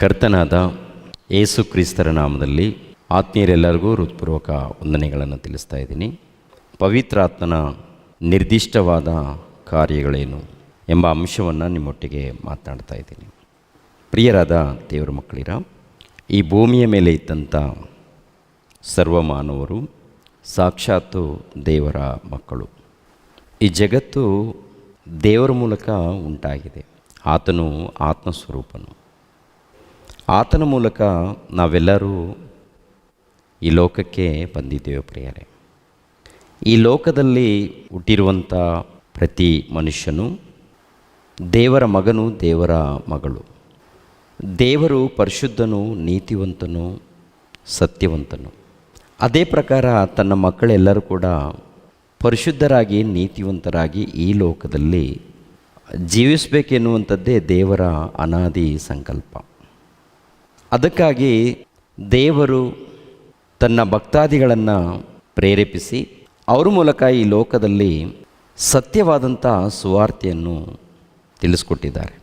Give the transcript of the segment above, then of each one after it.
ಕರ್ತನಾದ ಏಸು ಕ್ರಿಸ್ತರ ನಾಮದಲ್ಲಿ ಆತ್ಮೀಯರೆಲ್ಲರಿಗೂ ಹೃತ್ಪೂರ್ವಕ ವಂದನೆಗಳನ್ನು ತಿಳಿಸ್ತಾ ಇದ್ದೀನಿ. ಪವಿತ್ರಾತ್ಮನ ನಿರ್ದಿಷ್ಟವಾದ ಕಾರ್ಯಗಳೇನು ಎಂಬ ಅಂಶವನ್ನು ನಿಮ್ಮೊಟ್ಟಿಗೆ ಮಾತನಾಡ್ತಾ ಇದ್ದೀನಿ. ಪ್ರಿಯರಾದ ದೇವರ ಮಕ್ಕಳಿರ, ಈ ಭೂಮಿಯ ಮೇಲೆ ಇದ್ದಂಥ ಸರ್ವ ಮಾನವರು ಸಾಕ್ಷಾತ್ತು ದೇವರ ಮಕ್ಕಳು. ಈ ಜಗತ್ತು ದೇವರ ಮೂಲಕ ಉಂಟಾಗಿದೆ. ಆತನು ಆತ್ಮಸ್ವರೂಪನು. ಆತನ ಮೂಲಕ ನಾವೆಲ್ಲರೂ ಈ ಲೋಕಕ್ಕೆ ಬಂದಿದ್ದೇವೆ ಪ್ರಿಯರೇ. ಈ ಲೋಕದಲ್ಲಿ ಹುಟ್ಟಿರುವಂಥ ಪ್ರತಿ ಮನುಷ್ಯನು ದೇವರ ಮಗನು ದೇವರ ಮಗಳು. ದೇವರು ಪರಿಶುದ್ಧನು, ನೀತಿವಂತನು, ಸತ್ಯವಂತನು. ಅದೇ ಪ್ರಕಾರ ತನ್ನ ಮಕ್ಕಳೆಲ್ಲರೂ ಕೂಡ ಪರಿಶುದ್ಧರಾಗಿ, ನೀತಿವಂತರಾಗಿ ಈ ಲೋಕದಲ್ಲಿ ಜೀವಿಸಬೇಕೆನ್ನುವಂಥದ್ದೇ ದೇವರ ಅನಾದಿ ಸಂಕಲ್ಪ. ಅದಕ್ಕಾಗಿ ದೇವರು ತನ್ನ ಭಕ್ತಾದಿಗಳನ್ನು ಪ್ರೇರೇಪಿಸಿ ಅವ್ರ ಮೂಲಕ ಈ ಲೋಕದಲ್ಲಿ ಸತ್ಯವಾದಂಥ ಸುವಾರ್ತೆಯನ್ನು ತಿಳಿಸ್ಕೊಟ್ಟಿದ್ದಾರೆ.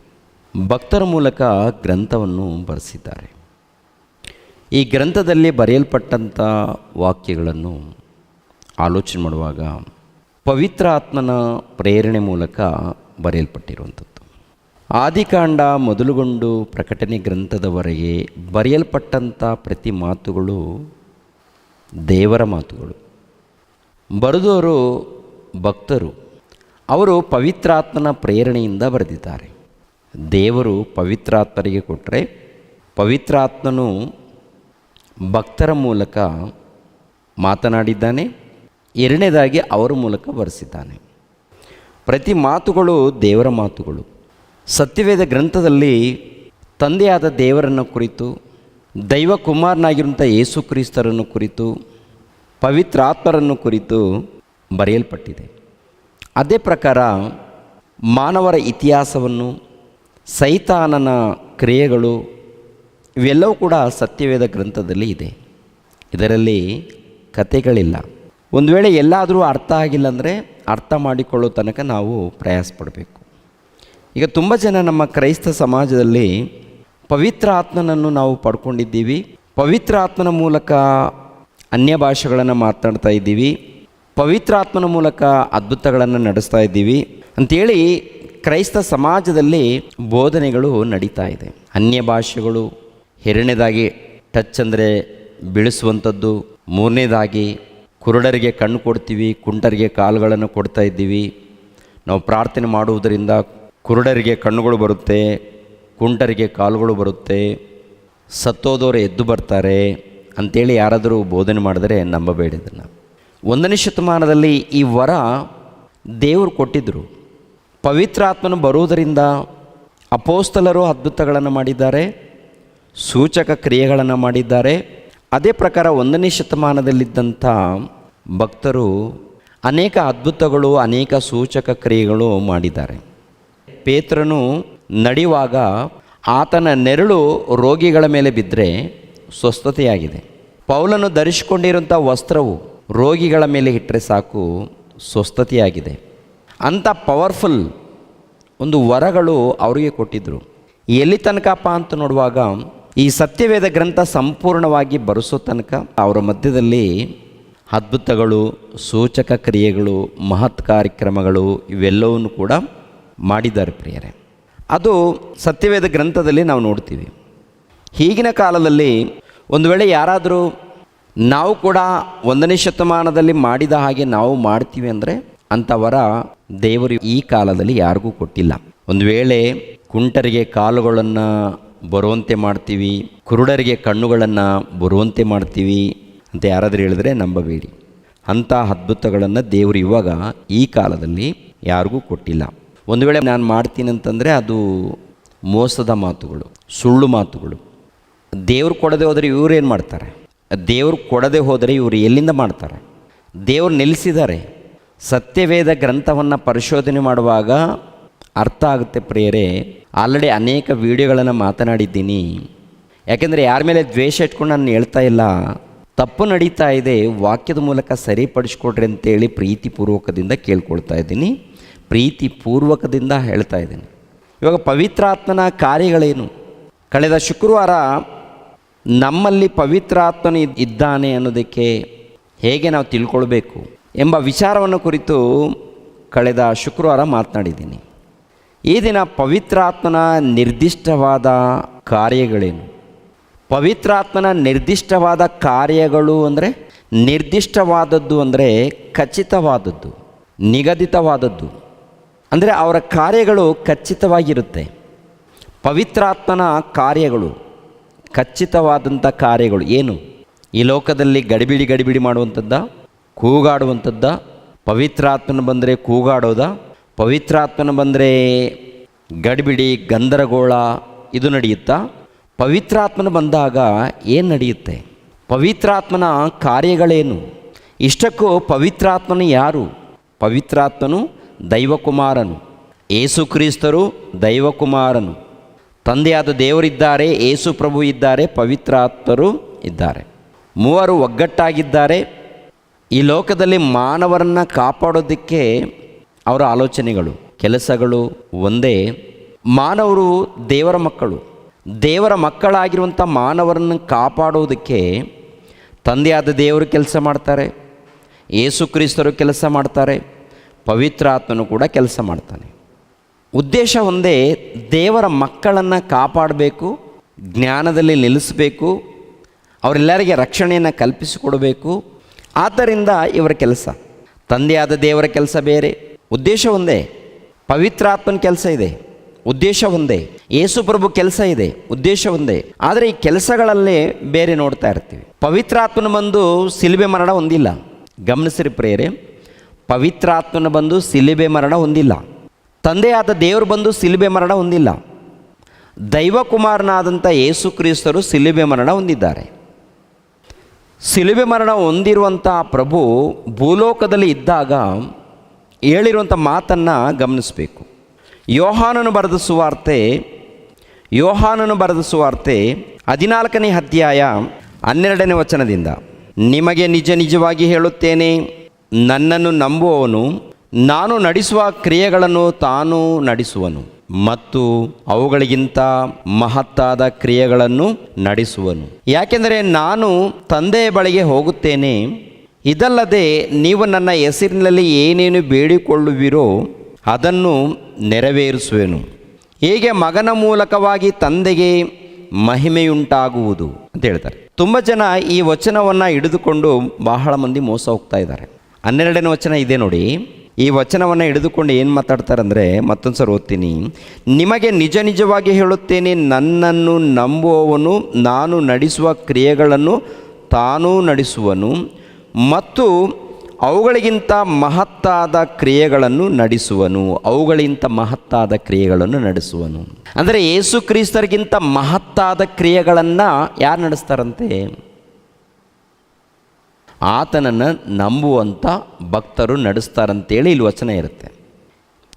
ಭಕ್ತರ ಮೂಲಕ ಗ್ರಂಥವನ್ನು ಬರೆಸಿದ್ದಾರೆ. ಈ ಗ್ರಂಥದಲ್ಲಿ ಬರೆಯಲ್ಪಟ್ಟಂಥ ವಾಕ್ಯಗಳನ್ನು ಆಲೋಚನೆ ಮಾಡುವಾಗ ಪವಿತ್ರ ಆತ್ಮನ ಪ್ರೇರಣೆ ಮೂಲಕ ಬರೆಯಲ್ಪಟ್ಟಿರುವಂಥದ್ದು. ಆದಿಕಾಂಡ ಮೊದಲುಗೊಂಡು ಪ್ರಕಟಣೆ ಗ್ರಂಥದವರೆಗೆ ಬರೆಯಲ್ಪಟ್ಟಂಥ ಪ್ರತಿ ಮಾತುಗಳು ದೇವರ ಮಾತುಗಳು. ಬರೆದವರು ಭಕ್ತರು. ಅವರು ಪವಿತ್ರಾತ್ಮನ ಪ್ರೇರಣೆಯಿಂದ ಬರೆದಿದ್ದಾರೆ. ದೇವರು ಪವಿತ್ರಾತ್ಮರಿಗೆ ಕೊಟ್ಟರೆ ಪವಿತ್ರಾತ್ಮನು ಭಕ್ತರ ಮೂಲಕ ಮಾತನಾಡಿದ್ದಾನೆ, ಎರಡನೇದಾಗಿ ಅವರ ಮೂಲಕ ಬರೆಸಿದ್ದಾನೆ. ಪ್ರತಿ ಮಾತುಗಳು ದೇವರ ಮಾತುಗಳು. ಸತ್ಯವೇದ ಗ್ರಂಥದಲ್ಲಿ ತಂದೆಯಾದ ದೇವರನ್ನು ಕುರಿತು ದೈವ ಕುಮಾರನಾಗಿರುವಂಥ ಯೇಸು ಕ್ರಿಸ್ತರನ್ನು ಕುರಿತು, ಪವಿತ್ರಾತ್ಮರನ್ನು ಕುರಿತು ಬರೆಯಲ್ಪಟ್ಟಿದೆ. ಅದೇ ಪ್ರಕಾರ ಮಾನವರ ಇತಿಹಾಸವನ್ನು, ಸೈತಾನನ ಕ್ರಿಯೆಗಳು, ಇವೆಲ್ಲವೂ ಕೂಡ ಸತ್ಯವೇದ ಗ್ರಂಥದಲ್ಲಿ ಇದೆ. ಇದರಲ್ಲಿ ಕಥೆಗಳಿಲ್ಲ. ಒಂದು ವೇಳೆ ಎಲ್ಲಾದರೂ ಅರ್ಥ ಆಗಿಲ್ಲ ಅಂದರೆ ಅರ್ಥ ಮಾಡಿಕೊಳ್ಳೋ ತನಕ ನಾವು ಪ್ರಯಾಸ ಪಡಬೇಕು ಈಗ ತುಂಬ ಜನ ನಮ್ಮ ಕ್ರೈಸ್ತ ಸಮಾಜದಲ್ಲಿ ಪವಿತ್ರ ಆತ್ಮನನ್ನು ನಾವು ಪಡ್ಕೊಂಡಿದ್ದೀವಿ. ಪವಿತ್ರ ಆತ್ಮನ ಮೂಲಕ ಅನ್ಯ ಭಾಷೆಗಳನ್ನು ಮಾತನಾಡ್ತಾ ಇದ್ದೀವಿ. ಪವಿತ್ರ ಆತ್ಮನ ಮೂಲಕ ಅದ್ಭುತಗಳನ್ನು ನಡೆಸ್ತಾ ಇದ್ದೀವಿ. ಅಂಥೇಳಿ ಕ್ರೈಸ್ತ ಸಮಾಜದಲ್ಲಿ ಬೋಧನೆಗಳು ನಡೀತಾ ಇದೆ. ಅನ್ಯ ಭಾಷೆಗಳು ಎರಡನೇದಾಗಿ ಟಚ್ ಅಂದರೆ ಬೀಳಿಸುವಂಥದ್ದು, ಮೂರನೇದಾಗಿ ಕುರುಡರಿಗೆ ಕಣ್ಣು ಕೊಡ್ತೀವಿ, ಕುಂಟರಿಗೆ ಕಾಲುಗಳನ್ನು ಕೊಡ್ತಾ ಇದ್ದೀವಿ. ನಾವು ಪ್ರಾರ್ಥನೆ ಮಾಡುವುದರಿಂದ ಕುರುಡರಿಗೆ ಕಣ್ಣುಗಳು ಬರುತ್ತೆ, ಕುಂಟರಿಗೆ ಕಾಲುಗಳು ಬರುತ್ತೆ ಸತ್ತೋದವರು ಎದ್ದು ಬರ್ತಾರೆ ಅಂಥೇಳಿ ಯಾರಾದರೂ ಬೋಧನೆ ಮಾಡಿದರೆ ನಂಬಬೇಡಿ ಇದನ್ನು. ಒಂದನೇ ಶತಮಾನದಲ್ಲಿ ಈ ವರ ದೇವರು ಕೊಟ್ಟಿದ್ದರು ಪವಿತ್ರಾತ್ಮನು ಬರುವುದರಿಂದ ಅಪೋಸ್ತಲರು ಅದ್ಭುತಗಳನ್ನು ಮಾಡಿದ್ದಾರೆ, ಸೂಚಕ ಕ್ರಿಯೆಗಳನ್ನು ಮಾಡಿದ್ದಾರೆ. ಅದೇ ಪ್ರಕಾರ ಒಂದನೇ ಶತಮಾನದಲ್ಲಿದ್ದಂಥ ಭಕ್ತರು ಅನೇಕ ಅದ್ಭುತಗಳು, ಅನೇಕ ಸೂಚಕ ಕ್ರಿಯೆಗಳು ಮಾಡಿದ್ದಾರೆ. ಪೇತ್ರನು ನಡೆಯುವಾಗ ಆತನ ನೆರಳು ರೋಗಿಗಳ ಮೇಲೆ ಬಿದ್ದರೆ ಸ್ವಸ್ಥತೆಯಾಗಿದೆ. ಪೌಲನು ಧರಿಸಿಕೊಂಡಿರುವಂಥ ವಸ್ತ್ರವು ರೋಗಿಗಳ ಮೇಲೆ ಇಟ್ಟರೆ ಸಾಕು ಸ್ವಸ್ಥತೆಯಾಗಿದೆ. ಅಂಥ ಪವರ್ಫುಲ್ ಒಂದು ವರಗಳು ಅವರಿಗೆ ಕೊಟ್ಟಿದ್ದರು ಎಲ್ಲಿ ತನಕಪ್ಪ ಅಂತ ನೋಡುವಾಗ ಈ ಸತ್ಯವೇದ ಗ್ರಂಥ ಸಂಪೂರ್ಣವಾಗಿ ಬರೆಸೋ ತನಕ ಅವರ ಮಧ್ಯದಲ್ಲಿ ಅದ್ಭುತಗಳು, ಸೂಚಕ ಕ್ರಿಯೆಗಳು ಮಹತ್ ಕಾರ್ಯಕ್ರಮಗಳು ಇವೆಲ್ಲವನ್ನು ಕೂಡ ಮಾಡಿದ್ದಾರೆ ಪ್ರಿಯರೇ. ಅದು ಸತ್ಯವೇದ ಗ್ರಂಥದಲ್ಲಿ ನಾವು ನೋಡ್ತೀವಿ. ಈಗಿನ ಕಾಲದಲ್ಲಿ ಒಂದು ವೇಳೆ ಯಾರಾದರೂ ನಾವು ಕೂಡ ಒಂದನೇ ಶತಮಾನದಲ್ಲಿ ಮಾಡಿದ ಹಾಗೆ ನಾವು ಮಾಡ್ತೀವಿ ಅಂದರೆ ಅಂಥವರ ದೇವರು ಈ ಕಾಲದಲ್ಲಿ ಯಾರಿಗೂ ಕೊಟ್ಟಿಲ್ಲ. ಒಂದು ವೇಳೆ ಕುಂಟರಿಗೆ ಕಾಲುಗಳನ್ನು ಬರುವಂತೆ ಮಾಡ್ತೀವಿ, ಕುರುಡರಿಗೆ ಕಣ್ಣುಗಳನ್ನು ಬರುವಂತೆ ಮಾಡ್ತೀವಿ ಅಂತ ಯಾರಾದರೂ ಹೇಳಿದ್ರೆ ನಂಬಬೇಡಿ. ಅಂಥ ಅದ್ಭುತಗಳನ್ನು ದೇವರು ಇವಾಗ ಈ ಕಾಲದಲ್ಲಿ ಯಾರಿಗೂ ಕೊಟ್ಟಿಲ್ಲ. ಒಂದು ವೇಳೆ ನಾನು ಮಾಡ್ತೀನಿ ಅಂತಂದರೆ ಅದು ಮೋಸದ ಮಾತುಗಳು, ಸುಳ್ಳು ಮಾತುಗಳು. ದೇವ್ರು ಕೊಡದೆ ಹೋದರೆ ಇವರು ಏನು ಮಾಡ್ತಾರೆ? ದೇವ್ರು ಕೊಡದೆ ಹೋದರೆ ಇವರು ಎಲ್ಲಿಂದ ಮಾಡ್ತಾರೆ? ದೇವ್ರು ನಿಲ್ಲಿಸಿದ್ದಾರೆ. ಸತ್ಯವೇದ ಗ್ರಂಥವನ್ನು ಪರಿಶೋಧನೆ ಮಾಡುವಾಗ ಅರ್ಥ ಆಗುತ್ತೆ ಪ್ರಿಯರೇ, ಆಲ್ರೆಡಿ ಅನೇಕ ವಿಡಿಯೋಗಳನ್ನು ಮಾತನಾಡಿದ್ದೀನಿ. ಯಾಕೆಂದರೆ ಯಾರ ಮೇಲೆ ದ್ವೇಷ ಇಟ್ಕೊಂಡು ನಾನು ಹೇಳ್ತಾ ಇಲ್ಲ, ತಪ್ಪು ನಡೀತಾ ಇದೆ, ವಾಕ್ಯದ ಮೂಲಕ ಸರಿಪಡಿಸ್ಕೊಡ್ರಿ ಅಂತೇಳಿ ಪ್ರೀತಿಪೂರ್ವಕದಿಂದ ಕೇಳ್ಕೊಳ್ತಾ ಇದ್ದೀನಿ. ಪ್ರೀತಿಪೂರ್ವಕದಿಂದ ಹೇಳ್ತಾ ಇದ್ದೀನಿ. ಇವಾಗ ಪವಿತ್ರಾತ್ಮನ ಕಾರ್ಯಗಳೇನು? ಕಳೆದ ಶುಕ್ರವಾರ ನಮ್ಮಲ್ಲಿ ಪವಿತ್ರಾತ್ಮನ ಇದ್- ಇದ್ದಾನೆ ಅನ್ನೋದಕ್ಕೆ ಹೇಗೆ ನಾವು ತಿಳ್ಕೊಳ್ಬೇಕು ಎಂಬ ವಿಚಾರವನ್ನು ಕುರಿತು ಕಳೆದ ಶುಕ್ರವಾರ ಮಾತನಾಡಿದ್ದೀನಿ. ಈ ದಿನ ಪವಿತ್ರಾತ್ಮನ ನಿರ್ದಿಷ್ಟವಾದ ಕಾರ್ಯಗಳೇನು? ಪವಿತ್ರಾತ್ಮನ ನಿರ್ದಿಷ್ಟವಾದ ಕಾರ್ಯಗಳು ಅಂದರೆ ನಿರ್ದಿಷ್ಟವಾದದ್ದು ಅಂದರೆ ಖಚಿತವಾದದ್ದು, ನಿಗದಿತವಾದದ್ದು. ಅಂದರೆ ಅವರ ಕಾರ್ಯಗಳು ಖಚಿತವಾಗಿರುತ್ತೆ. ಪವಿತ್ರಾತ್ಮನ ಕಾರ್ಯಗಳು ಖಚಿತವಾದಂಥ ಕಾರ್ಯಗಳು ಏನು? ಈ ಲೋಕದಲ್ಲಿ ಗಡಿಬಿಡಿ ಗಡಿಬಿಡಿ ಮಾಡುವಂಥದ್ದ? ಕೂಗಾಡುವಂಥದ್ದ? ಪವಿತ್ರಾತ್ಮನ ಬಂದರೆ ಕೂಗಾಡೋದ? ಪವಿತ್ರಾತ್ಮನ ಬಂದರೆ ಗಡಿಬಿಡಿ, ಗಂದರಗೋಳ, ಇದು ನಡೆಯುತ್ತಾ? ಪವಿತ್ರಾತ್ಮನ ಬಂದಾಗ ಏನು ನಡೆಯುತ್ತೆ? ಪವಿತ್ರಾತ್ಮನ ಕಾರ್ಯಗಳೇನು? ಇಷ್ಟಕ್ಕೂ ಪವಿತ್ರಾತ್ಮನು ಯಾರು? ಪವಿತ್ರಾತ್ಮನು ದೈವಕುಮಾರನು. ಏಸು ಕ್ರಿಸ್ತರು ದೈವಕುಮಾರನು. ತಂದೆಯಾದ ದೇವರಿದ್ದಾರೆ, ಏಸು ಪ್ರಭು ಇದ್ದಾರೆ, ಪವಿತ್ರಾತ್ಮರು ಇದ್ದಾರೆ. ಮೂವರು ಒಗ್ಗಟ್ಟಾಗಿದ್ದಾರೆ. ಈ ಲೋಕದಲ್ಲಿ ಮಾನವರನ್ನು ಕಾಪಾಡೋದಕ್ಕೆ ಅವರ ಆಲೋಚನೆಗಳು, ಕೆಲಸಗಳು ಒಂದೇ. ಮಾನವರು ದೇವರ ಮಕ್ಕಳು. ದೇವರ ಮಕ್ಕಳಾಗಿರುವಂಥ ಮಾನವರನ್ನು ಕಾಪಾಡೋದಕ್ಕೆ ತಂದೆಯಾದ ದೇವರು ಕೆಲಸ ಮಾಡ್ತಾರೆ. ಏಸು ಕ್ರಿಸ್ತರು ಕೆಲಸ ಮಾಡ್ತಾರೆ. ಪವಿತ್ರಾತ್ಮನು ಕೂಡ ಕೆಲಸ ಮಾಡ್ತಾನೆ. ಉದ್ದೇಶ ಒಂದೇ, ದೇವರ ಮಕ್ಕಳನ್ನು ಕಾಪಾಡಬೇಕು, ಜ್ಞಾನದಲ್ಲಿ ನಿಲ್ಲಿಸಬೇಕು, ಅವರೆಲ್ಲರಿಗೆ ರಕ್ಷಣೆಯನ್ನು ಕಲ್ಪಿಸಿಕೊಡಬೇಕು, ಆದ್ದರಿಂದ ಇವರ ಕೆಲಸ. ತಂದೆಯಾದ ದೇವರ ಕೆಲಸ ಬೇರೆ. ಉದ್ದೇಶ ಒಂದೇ, ಪವಿತ್ರಾತ್ಮನ ಕೆಲಸ ಇದೆ. ಉದ್ದೇಶ ಒಂದೇ ಯೇಸು ಪ್ರಭು ಕೆಲಸ ಇದೆ. ಉದ್ದೇಶ ಒಂದೇ. ಆದರೆ ಈ ಕೆಲಸಗಳಲ್ಲೇ ಬೇರೆ ನೋಡ್ತಾ ಇರ್ತೀವಿ. ಪವಿತ್ರಾತ್ಮನ ಬಂದು ಸಿಲುಬೆ ಮರಣ ಹೊಂದಿಲ್ಲ ಗಮನಿಸಿರಿ ಪ್ರೇರೆ ಪವಿತ್ರಾತ್ಮನ ಬಂದು ಸಿಲಿಬೆ ಮರಣ ಹೊಂದಿಲ್ಲ. ತಂದೆಯಾದ ದೇವರು ಬಂದು ಸಿಲಿಬೆ ಮರಣ ಹೊಂದಿಲ್ಲ. ದೈವಕುಮಾರನಾದಂಥ ಯೇಸು ಕ್ರಿಸ್ತರು ಸಿಲಿಬೆ ಮರಣ ಹೊಂದಿದ್ದಾರೆ. ಸಿಲಿಬೆ ಮರಣ ಹೊಂದಿರುವಂಥ ಪ್ರಭು ಭೂಲೋಕದಲ್ಲಿ ಇದ್ದಾಗ ಹೇಳಿರುವಂಥ ಮಾತನ್ನು ಗಮನಿಸಬೇಕು. ಯೋಹಾನನು ಬರೆದ ಸುವಾರ್ತೆ, ಯೋಹಾನನು ಬರೆದ ಸುವಾರ್ತೆ ಹದಿನಾಲ್ಕನೇ ಅಧ್ಯಾಯ ಹನ್ನೆರಡನೇ ವಚನದಿಂದ. ನಿಮಗೆ ನಿಜ ನಿಜವಾಗಿ ಹೇಳುತ್ತೇನೆ ನನ್ನನ್ನು ನಂಬುವವನು, ನಾನು ನಡೆಸುವ ಕ್ರಿಯೆಗಳನ್ನು ತಾನು ನಡೆಸುವನು ಮತ್ತು ಅವುಗಳಿಗಿಂತ ಮಹತ್ತಾದ ಕ್ರಿಯೆಗಳನ್ನು ನಡೆಸುವನು. ಯಾಕೆಂದರೆ ನಾನು ತಂದೆಯ ಬಳಿಗೆ ಹೋಗುತ್ತೇನೆ. ಇದಲ್ಲದೆ ನೀವು ನನ್ನ ಹೆಸರಿನಲ್ಲಿ ಏನೇನು ಬೇಡಿಕೊಳ್ಳುವಿರೋ ಅದನ್ನು ನೆರವೇರಿಸುವೆನು. ಹೇಗೆ ಮಗನ ಮೂಲಕವಾಗಿ ತಂದೆಗೆ ಮಹಿಮೆಯುಂಟಾಗುವುದು ಅಂತ ಹೇಳ್ತಾರೆ. ತುಂಬ ಜನ ಈ ವಚನವನ್ನು ಹಿಡಿದುಕೊಂಡು ಬಹಳ ಮಂದಿ ಮೋಸ ಹೋಗ್ತಾ ಇದ್ದಾರೆ. ಹನ್ನೆರಡನೇ ವಚನ ಇದೆ ನೋಡಿ. ಈ ವಚನವನ್ನು ಹಿಡಿದುಕೊಂಡು ಏನು ಮಾತಾಡ್ತಾರೆ ಅಂದರೆ ಮತ್ತೊಂದು ಸರ್ ಓದ್ತೀನಿ. ನಿಮಗೆ ನಿಜ ನಿಜವಾಗಿ ಹೇಳುತ್ತೇನೆ, ನನ್ನನ್ನು ನಂಬುವವನು, ನಾನು ನಡೆಸುವ ಕ್ರಿಯೆಗಳನ್ನು ತಾನೂ ನಡೆಸುವನು, ಮತ್ತು ಅವುಗಳಿಗಿಂತ ಮಹತ್ತಾದ ಕ್ರಿಯೆಗಳನ್ನು ನಡೆಸುವನು, ಅವುಗಳಿಗಿಂತ ಮಹತ್ತಾದ ಕ್ರಿಯೆಗಳನ್ನು ನಡೆಸುವನು. ಅಂದರೆ ಯೇಸು ಕ್ರಿಸ್ತರಿಗಿಂತ ಮಹತ್ತಾದ ಕ್ರಿಯೆಗಳನ್ನು ಯಾರು ನಡೆಸ್ತಾರಂತೆ? ಆತನನ್ನು ನಂಬುವಂಥ ಭಕ್ತರು ನಡೆಸ್ತಾರಂತೇಳಿ ಇಲ್ಲಿ ವಚನ ಇರುತ್ತೆ.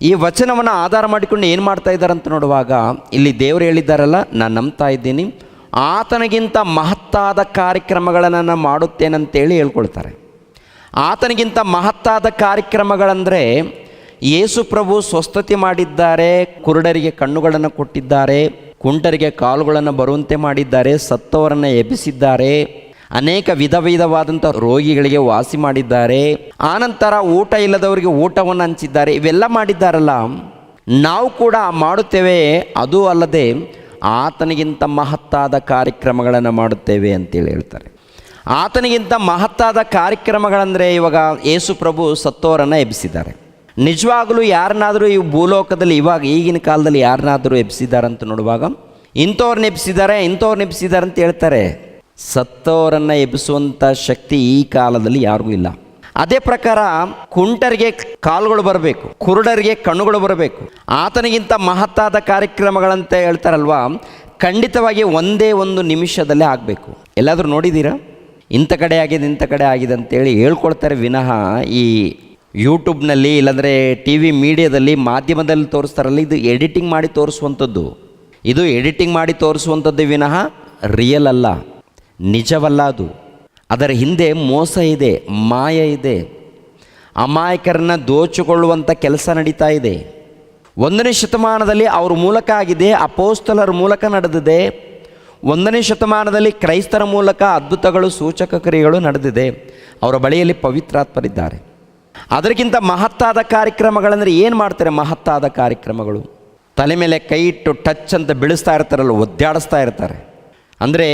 ಈ ವಚನವನ್ನು ಆಧಾರ ಮಾಡಿಕೊಂಡು ಏನು ಮಾಡ್ತಾ ಇದ್ದಾರಂತ ನೋಡುವಾಗ, ಇಲ್ಲಿ ದೇವರು ಹೇಳಿದ್ದಾರಲ್ಲ ನಾನು ನಂಬ್ತಾ ಇದ್ದೀನಿ, ಆತನಿಗಿಂತ ಮಹತ್ತಾದ ಕಾರ್ಯಕ್ರಮಗಳನ್ನು ನಾನು ಮಾಡುತ್ತೇನಂತೇಳಿ ಹೇಳ್ಕೊಳ್ತಾರೆ. ಆತನಿಗಿಂತ ಮಹತ್ತಾದ ಕಾರ್ಯಕ್ರಮಗಳಂದರೆ ಯೇಸು ಪ್ರಭು ಸ್ವಸ್ಥತೆ ಮಾಡಿದ್ದಾರೆ, ಕುರುಡರಿಗೆ ಕಣ್ಣುಗಳನ್ನು ಕೊಟ್ಟಿದ್ದಾರೆ, ಕುಂಟರಿಗೆ ಕಾಲುಗಳನ್ನು ಬರುವಂತೆ ಮಾಡಿದ್ದಾರೆ, ಸತ್ತವರನ್ನು ಎಬ್ಬಿಸಿದ್ದಾರೆ ಅನೇಕ ವಿಧ ವಿಧವಾದಂಥ ರೋಗಿಗಳಿಗೆ ವಾಸಿ ಮಾಡಿದ್ದಾರೆ. ಆನಂತರ ಊಟ ಇಲ್ಲದವರಿಗೆ ಊಟವನ್ನು ಹಂಚಿದ್ದಾರೆ. ಇವೆಲ್ಲ ಮಾಡಿದ್ದಾರಲ್ಲ. ನಾವು ಕೂಡ ಮಾಡುತ್ತೇವೆ. ಅದು ಅಲ್ಲದೆ ಆತನಿಗಿಂತ ಮಹತ್ತಾದ ಕಾರ್ಯಕ್ರಮಗಳನ್ನು ಮಾಡುತ್ತೇವೆ ಅಂತೇಳಿ ಹೇಳ್ತಾರೆ. ಆತನಿಗಿಂತ ಮಹತ್ತಾದ ಕಾರ್ಯಕ್ರಮಗಳಂದರೆ ಇವಾಗ ಯೇಸು ಪ್ರಭು ಸತ್ತೋರನ್ನು ಎಬ್ಬಿಸಿದ್ದಾರೆ. ನಿಜವಾಗಲೂ ಯಾರನ್ನಾದರೂ ಈ ಭೂಲೋಕದಲ್ಲಿ ಇವಾಗ ಈಗಿನ ಕಾಲದಲ್ಲಿ ಯಾರನ್ನಾದರೂ ಎಬ್ಬಿಸಿದ್ದಾರೆ ನೋಡುವಾಗ ಇಂಥವ್ರನ್ನ ಎಬ್ಬಿಸಿದ್ದಾರೆ ಇಂಥವ್ರನ್ನ ಎಬ್ಬಿಸಿದ್ದಾರೆ ಅಂತ ಹೇಳ್ತಾರೆ. ಸತ್ತವರನ್ನು ಎಬ್ಬಿಸುವಂಥ ಶಕ್ತಿ ಈ ಕಾಲದಲ್ಲಿ ಯಾರಿಗೂ ಇಲ್ಲ. ಅದೇ ಪ್ರಕಾರ ಕುಂಟರಿಗೆ ಕಾಲುಗಳು ಬರಬೇಕು, ಕುರುಡರಿಗೆ ಕಣ್ಣುಗಳು ಬರಬೇಕು. ಆತನಿಗಿಂತ ಮಹತ್ತಾದ ಕಾರ್ಯಕ್ರಮಗಳಂತ ಹೇಳ್ತಾರಲ್ವಾ, ಖಂಡಿತವಾಗಿ ಒಂದೇ ಒಂದು ನಿಮಿಷದಲ್ಲೇ ಆಗಬೇಕು. ಎಲ್ಲಾದರೂ ನೋಡಿದ್ದೀರಾ? ಇಂಥ ಕಡೆ ಆಗಿದೆ, ಇಂಥ ಕಡೆ ಆಗಿದೆ ಅಂತೇಳಿ ಹೇಳ್ಕೊಳ್ತಾರೆ ವಿನಃ ಈ ಯೂಟ್ಯೂಬ್ನಲ್ಲಿ ಇಲ್ಲಾಂದರೆ ಟಿ ವಿ ಮೀಡಿಯಾದಲ್ಲಿ ಮಾಧ್ಯಮದಲ್ಲಿ ತೋರಿಸ್ತಾರಲ್ಲ, ಇದು ಎಡಿಟಿಂಗ್ ಮಾಡಿ ತೋರಿಸುವಂಥದ್ದು. ಇದು ಎಡಿಟಿಂಗ್ ಮಾಡಿ ತೋರಿಸುವಂಥದ್ದು ವಿನಃ ರಿಯಲ್ ಅಲ್ಲ. ನಿಜವಲ್ಲ ಅದು ಅದರ ಹಿಂದೆ ಮೋಸ ಇದೆ, ಮಾಯ ಇದೆ. ಅಮಾಯಕರನ್ನು ದೋಚಿಕೊಳ್ಳುವಂಥ ಕೆಲಸ ನಡೀತಾ ಇದೆ. ಒಂದನೇ ಶತಮಾನದಲ್ಲಿ ಅವ್ರ ಮೂಲಕ ಆಗಿದೆ, ಅಪೋಸ್ತಲರ ಮೂಲಕ ನಡೆದಿದೆ. ಒಂದನೇ ಶತಮಾನದಲ್ಲಿ ಕ್ರೈಸ್ತರ ಮೂಲಕ ಅದ್ಭುತಗಳು, ಸೂಚಕ ಕ್ರಿಯೆಗಳು ನಡೆದಿದೆ. ಅವರ ಬಳಿಯಲ್ಲಿ ಪವಿತ್ರಾತ್ಮರಿದ್ದಾರೆ. ಅದಕ್ಕಿಂತ ಮಹತ್ತಾದ ಕಾರ್ಯಕ್ರಮಗಳಂದರೆ ಏನು ಮಾಡ್ತಾರೆ ಮಹತ್ತಾದ ಕಾರ್ಯಕ್ರಮಗಳು? ತಲೆ ಮೇಲೆ ಕೈ ಇಟ್ಟು ಟಚ್ ಅಂತ ಬೀಳಿಸ್ತಾ ಇರ್ತಾರಲ್ಲ, ಒದ್ದಾಡಿಸ್ತಾ ಇರ್ತಾರೆ. ಅಂದರೆ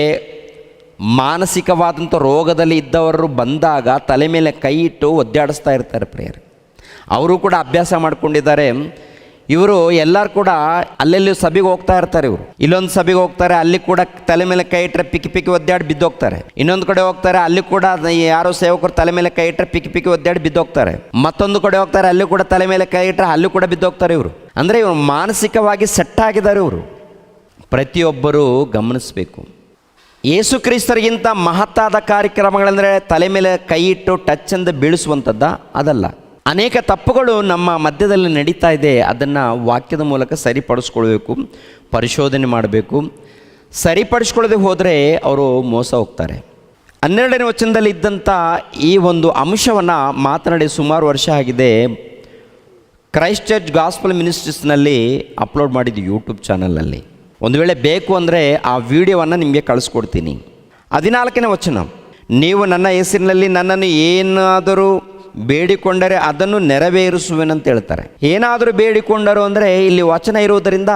ಮಾನಸಿಕವಾದಂಥ ರೋಗದಲ್ಲಿ ಇದ್ದವರು ಬಂದಾಗ ತಲೆ ಮೇಲೆ ಕೈ ಇಟ್ಟು ಒದ್ದಾಡಿಸ್ತಾ ಇರ್ತಾರೆ ಪ್ರೇಯರ್. ಅವರು ಕೂಡ ಅಭ್ಯಾಸ ಮಾಡ್ಕೊಂಡಿದ್ದಾರೆ. ಇವರು ಎಲ್ಲರೂ ಕೂಡ ಅಲ್ಲೆಲ್ಲಿ ಸಭೆಗೆ ಹೋಗ್ತಾ ಇರ್ತಾರೆ ಇವರು. ಇಲ್ಲೊಂದು ಸಭೆಗೆ ಹೋಗ್ತಾರೆ, ಅಲ್ಲಿ ಕೂಡ ತಲೆ ಮೇಲೆ ಕೈ ಇಟ್ಟರೆ ಪಿಕ್ಕಿ ಪಿಕ್ಕಿ ಒದ್ದಾಡಿ ಬಿದ್ದೋಗ್ತಾರೆ. ಇನ್ನೊಂದು ಕಡೆ ಹೋಗ್ತಾರೆ, ಅಲ್ಲಿ ಕೂಡ ಯಾರೋ ಸೇವಕರು ತಲೆ ಮೇಲೆ ಕೈ ಇಟ್ಟರೆ ಪಿಕ್ಕಿ ಪಿಕ್ಕಿ ಒದ್ದಾಡಿ ಬಿದ್ದೋಗ್ತಾರೆ. ಮತ್ತೊಂದು ಕಡೆ ಹೋಗ್ತಾರೆ, ಅಲ್ಲಿ ಕೂಡ ತಲೆ ಮೇಲೆ ಕೈ ಇಟ್ಟರೆ ಅಲ್ಲಿ ಕೂಡ ಬಿದ್ದೋಗ್ತಾರೆ ಇವರು. ಅಂದರೆ ಇವರು ಮಾನಸಿಕವಾಗಿ ಸೆಟ್ ಆಗಿದ್ದಾರೆ ಇವರು. ಪ್ರತಿಯೊಬ್ಬರೂ ಗಮನಿಸಬೇಕು. ಯೇಸು ಕ್ರೈಸ್ತರಿಗಿಂತ ಮಹತ್ತಾದ ಕಾರ್ಯಕ್ರಮಗಳಂದರೆ ತಲೆ ಮೇಲೆ ಕೈ ಇಟ್ಟು ಟಚ್ ಅಂತ ಬೀಳಿಸುವಂಥದ್ದ ಅದಲ್ಲ. ಅನೇಕ ತಪ್ಪುಗಳು ನಮ್ಮ ಮಧ್ಯದಲ್ಲಿ ನಡೀತಾ ಇದೆ. ಅದನ್ನು ವಾಕ್ಯದ ಮೂಲಕ ಸರಿಪಡಿಸ್ಕೊಳ್ಬೇಕು, ಪರಿಶೋಧನೆ ಮಾಡಬೇಕು. ಸರಿಪಡಿಸ್ಕೊಳ್ಳದೆ ಹೋದರೆ ಅವರು ಮೋಸ ಹೋಗ್ತಾರೆ. ಹನ್ನೆರಡನೇ ವಚನದಲ್ಲಿ ಇದ್ದಂಥ ಈ ಒಂದು ಅಂಶವನ್ನು ಮಾತನಾಡಿ ಸುಮಾರು ವರ್ಷ ಆಗಿದೆ. ಕ್ರೈಸ್ಟ್ ಚರ್ಚ್ ಗಾಸ್ಪಲ್ ಮಿನಿಸ್ಟ್ರೀಸ್ನಲ್ಲಿ ಅಪ್ಲೋಡ್ ಮಾಡಿದ್ದು ಯೂಟ್ಯೂಬ್ ಚಾನಲಲ್ಲಿ ಒಂದು ವೇಳೆ ಬೇಕು ಅಂದರೆ ಆ ವಿಡಿಯೋವನ್ನು ನಿಮಗೆ ಕಳಿಸ್ಕೊಡ್ತೀನಿ. ಹದಿನಾಲ್ಕನೇ ವಚನ. ನೀವು ನನ್ನ ಹೆಸರಿನಲ್ಲಿ ನನ್ನನ್ನು ಏನಾದರೂ ಬೇಡಿಕೊಂಡರೆ ಅದನ್ನು ನೆರವೇರಿಸುವೆನಂತ ಹೇಳ್ತಾರೆ. ಏನಾದರೂ ಬೇಡಿಕೊಂಡರು ಅಂದರೆ ಇಲ್ಲಿ ವಚನ ಇರುವುದರಿಂದ